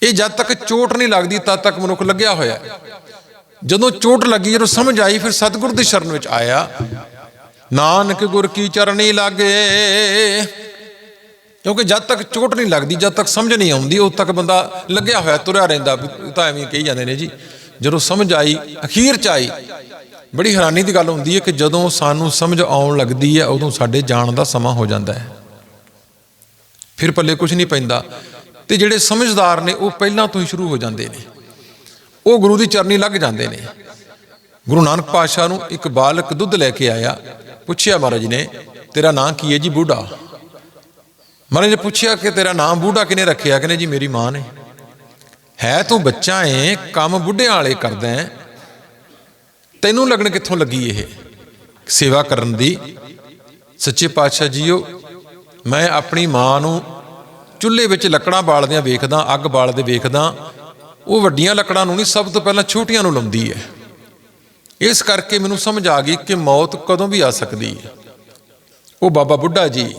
ਇਹ ਜਦ ਤੱਕ ਚੋਟ ਨਹੀਂ ਲੱਗਦੀ, ਤਦ ਤੱਕ ਮਨੁੱਖ ਲੱਗਿਆ ਹੋਇਆ। ਜਦੋਂ ਚੋਟ ਲੱਗੀ, ਜਦੋਂ ਸਮਝ ਆਈ, ਫਿਰ ਸਤਿਗੁਰ ਦੀ ਸ਼ਰਨ ਵਿੱਚ ਆਇਆ। ਨਾਨਕ ਗੁਰ ਕੀ ਚਰਣੀ ਲਾਗੇ? ਕਿਉਂਕਿ ਜਦ ਤੱਕ ਚੋਟ ਨਹੀਂ ਲੱਗਦੀ, ਜਦ ਤੱਕ ਸਮਝ ਨਹੀਂ ਆਉਂਦੀ, ਉਦ ਤੱਕ ਬੰਦਾ ਲੱਗਿਆ ਹੋਇਆ, ਤੁਰਿਆ ਰਹਿੰਦਾ, ਵੀ ਇਹ ਤਾਂ ਐਵੇਂ ਕਹੀ ਜਾਂਦੇ ਨੇ ਜੀ। ਜਦੋਂ ਸਮਝ ਆਈ, ਅਖੀਰ ਚ ਆਈ, ਬੜੀ ਹੈਰਾਨੀ ਦੀ ਗੱਲ ਹੁੰਦੀ ਹੈ ਕਿ ਜਦੋਂ ਸਾਨੂੰ ਸਮਝ ਆਉਣ ਲੱਗਦੀ ਹੈ, ਉਦੋਂ ਸਾਡੇ ਜਾਣ ਦਾ ਸਮਾਂ ਹੋ ਜਾਂਦਾ ਹੈ। ਫਿਰ ਪੱਲੇ ਕੁਝ ਨਹੀਂ ਪੈਂਦਾ। ਤੇ ਜਿਹੜੇ ਸਮਝਦਾਰ ਨੇ, ਉਹ ਪਹਿਲਾਂ ਤੋਂ ਹੀ ਸ਼ੁਰੂ ਹੋ ਜਾਂਦੇ ਨੇ। ਉਹ ਗੁਰੂ ਦੀ ਚਰਨੀ ਲੱਗ ਜਾਂਦੇ ਨੇ। ਗੁਰੂ ਨਾਨਕ ਪਾਤਸ਼ਾਹ ਨੂੰ ਇੱਕ ਬਾਲਕ ਦੁੱਧ ਲੈ ਕੇ ਆਇਆ। ਪੁੱਛਿਆ ਮਹਾਰਾਜ ਨੇ, ਤੇਰਾ ਨਾਂ ਕੀ ਹੈ ਜੀ, ਬੂਢਾ? ਮਹਾਰਾਜ ਨੇ ਪੁੱਛਿਆ ਕਿ ਤੇਰਾ ਨਾਮ ਬੁੱਢਾ ਕਿਨੇ ਰੱਖਿਆ? ਕਹਿੰਦੇ ਜੀ ਮੇਰੀ ਮਾਂ ਨੇ। ਹੈ ਤੂੰ ਬੱਚਾ ਏ ਕੰਮ ਬੁੱਢਿਆਂ ਵਾਲੇ ਕਰਦਾ ਹੈ ਤੈਨੂੰ ਲੱਗਣ ਕਿੱਥੋਂ ਲੱਗੀ ਇਹ? ਸੇਵਾ ਕਰਨ ਦੀ। ਸੱਚੇ ਪਾਤਸ਼ਾਹ ਜੀਓ, ਮੈਂ ਆਪਣੀ ਮਾਂ ਨੂੰ ਚੁੱਲ੍ਹੇ ਵਿੱਚ ਲੱਕੜਾਂ ਬਾਲਦਿਆਂ ਵੇਖਦਾ, ਅੱਗ ਬਾਲਦੇ ਵੇਖਦਾ। ਉਹ ਵੱਡੀਆਂ ਲੱਕੜਾਂ ਨੂੰ ਨਹੀਂ, ਸਭ ਤੋਂ ਪਹਿਲਾਂ ਛੋਟੀਆਂ ਨੂੰ ਲਾਉਂਦੀ ਹੈ ਇਸ ਕਰਕੇ ਮੈਨੂੰ ਸਮਝ ਆ ਗਈ ਕਿ ਮੌਤ ਕਦੋਂ ਵੀ ਆ ਸਕਦੀ ਹੈ ਉਹ ਬਾਬਾ ਬੁੱਢਾ ਜੀ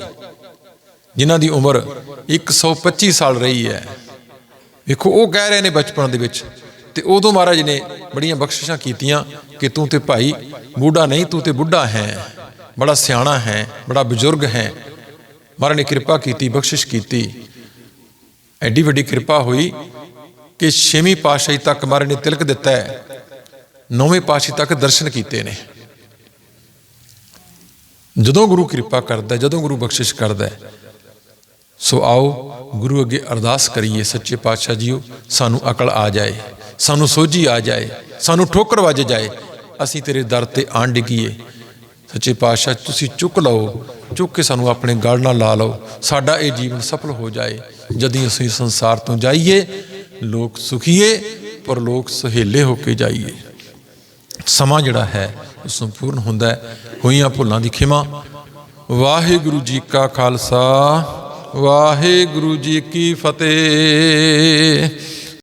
ਜਿਨ੍ਹਾਂ ਦੀ ਉਮਰ 125 ਸਾਲ ਰਹੀ ਹੈ। ਵੇਖੋ, ਉਹ ਕਹਿ ਰਹੇ ਨੇ ਬਚਪਨ ਦੇ ਵਿੱਚ। ਤੇ ਉਦੋਂ ਮਹਾਰਾਜ ਨੇ ਬੜੀਆਂ ਬਖਸ਼ਿਸ਼ਾਂ ਕੀਤੀਆਂ ਕਿ ਤੂੰ ਤੇ ਭਾਈ ਬੁੱਢਾ ਨਹੀਂ, ਤੂੰ ਤੇ ਬੁੱਢਾ ਹੈ। ਬੜਾ ਸਿਆਣਾ ਹੈ, ਬੜਾ ਬਜ਼ੁਰਗ ਹੈ। ਮਹਾਰਾਜ ਨੇ ਕਿਰਪਾ ਕੀਤੀ, ਬਖਸ਼ਿਸ਼ ਕੀਤੀ। ਐਡੀ ਵੱਡੀ ਕਿਰਪਾ ਹੋਈ ਕਿ ਛੇਵੀਂ ਪਾਤਸ਼ਾਹੀ ਤੱਕ ਮਹਾਰਾਜ ਨੇ ਤਿਲਕ ਦਿੱਤਾ ਹੈ। ਨੌਵੇਂ ਪਾਤਸ਼ਾਹੀ ਤੱਕ ਦਰਸ਼ਨ ਕੀਤੇ ਨੇ। ਜਦੋਂ ਗੁਰੂ ਕਿਰਪਾ ਕਰਦਾ ਜਦੋਂ ਗੁਰੂ ਬਖਸ਼ਿਸ਼ ਕਰਦਾ ਸੋ ਆਓ ਗੁਰੂ ਅੱਗੇ ਅਰਦਾਸ ਕਰੀਏ, ਸੱਚੇ ਪਾਤਸ਼ਾਹ ਜੀਓ, ਸਾਨੂੰ ਅਕਲ ਆ ਜਾਏ, ਸਾਨੂੰ ਸੋਝੀ ਆ ਜਾਏ, ਸਾਨੂੰ ਠੋਕਰ ਵੱਜ ਜਾਏ, ਅਸੀਂ ਤੇਰੇ ਦਰ ਤੇ ਆਣ ਡਿੱਗੀਏ। ਸੱਚੇ ਪਾਤਸ਼ਾਹ, ਤੁਸੀਂ ਚੁੱਕ ਲਓ, ਚੁੱਕ ਕੇ ਸਾਨੂੰ ਆਪਣੇ ਗਲ ਨਾਲ ਲਾ ਲਓ, ਸਾਡਾ ਇਹ ਜੀਵਨ ਸਫਲ ਹੋ ਜਾਏ। ਜਦੀ ਅਸੀਂ ਸੰਸਾਰ ਤੋਂ ਜਾਈਏ, ਲੋਕ ਸੁਖੀਏ, ਪਰ ਲੋਕ ਸਹੇਲੇ ਹੋ ਕੇ ਜਾਈਏ। ਸਮਾਂ ਜਿਹੜਾ ਹੈ, ਉਹ ਸੰਪੂਰਨ ਹੁੰਦਾ ਹੈ। ਹੋਈਆਂ ਭੁੱਲਾਂ ਦੀ ਖਿਮਾ। ਵਾਹਿਗੁਰੂ ਜੀ ਕਾ ਖਾਲਸਾ। ਵਾਹਿਗੁਰੂ ਜੀ ਕੀ ਫਤਿਹ।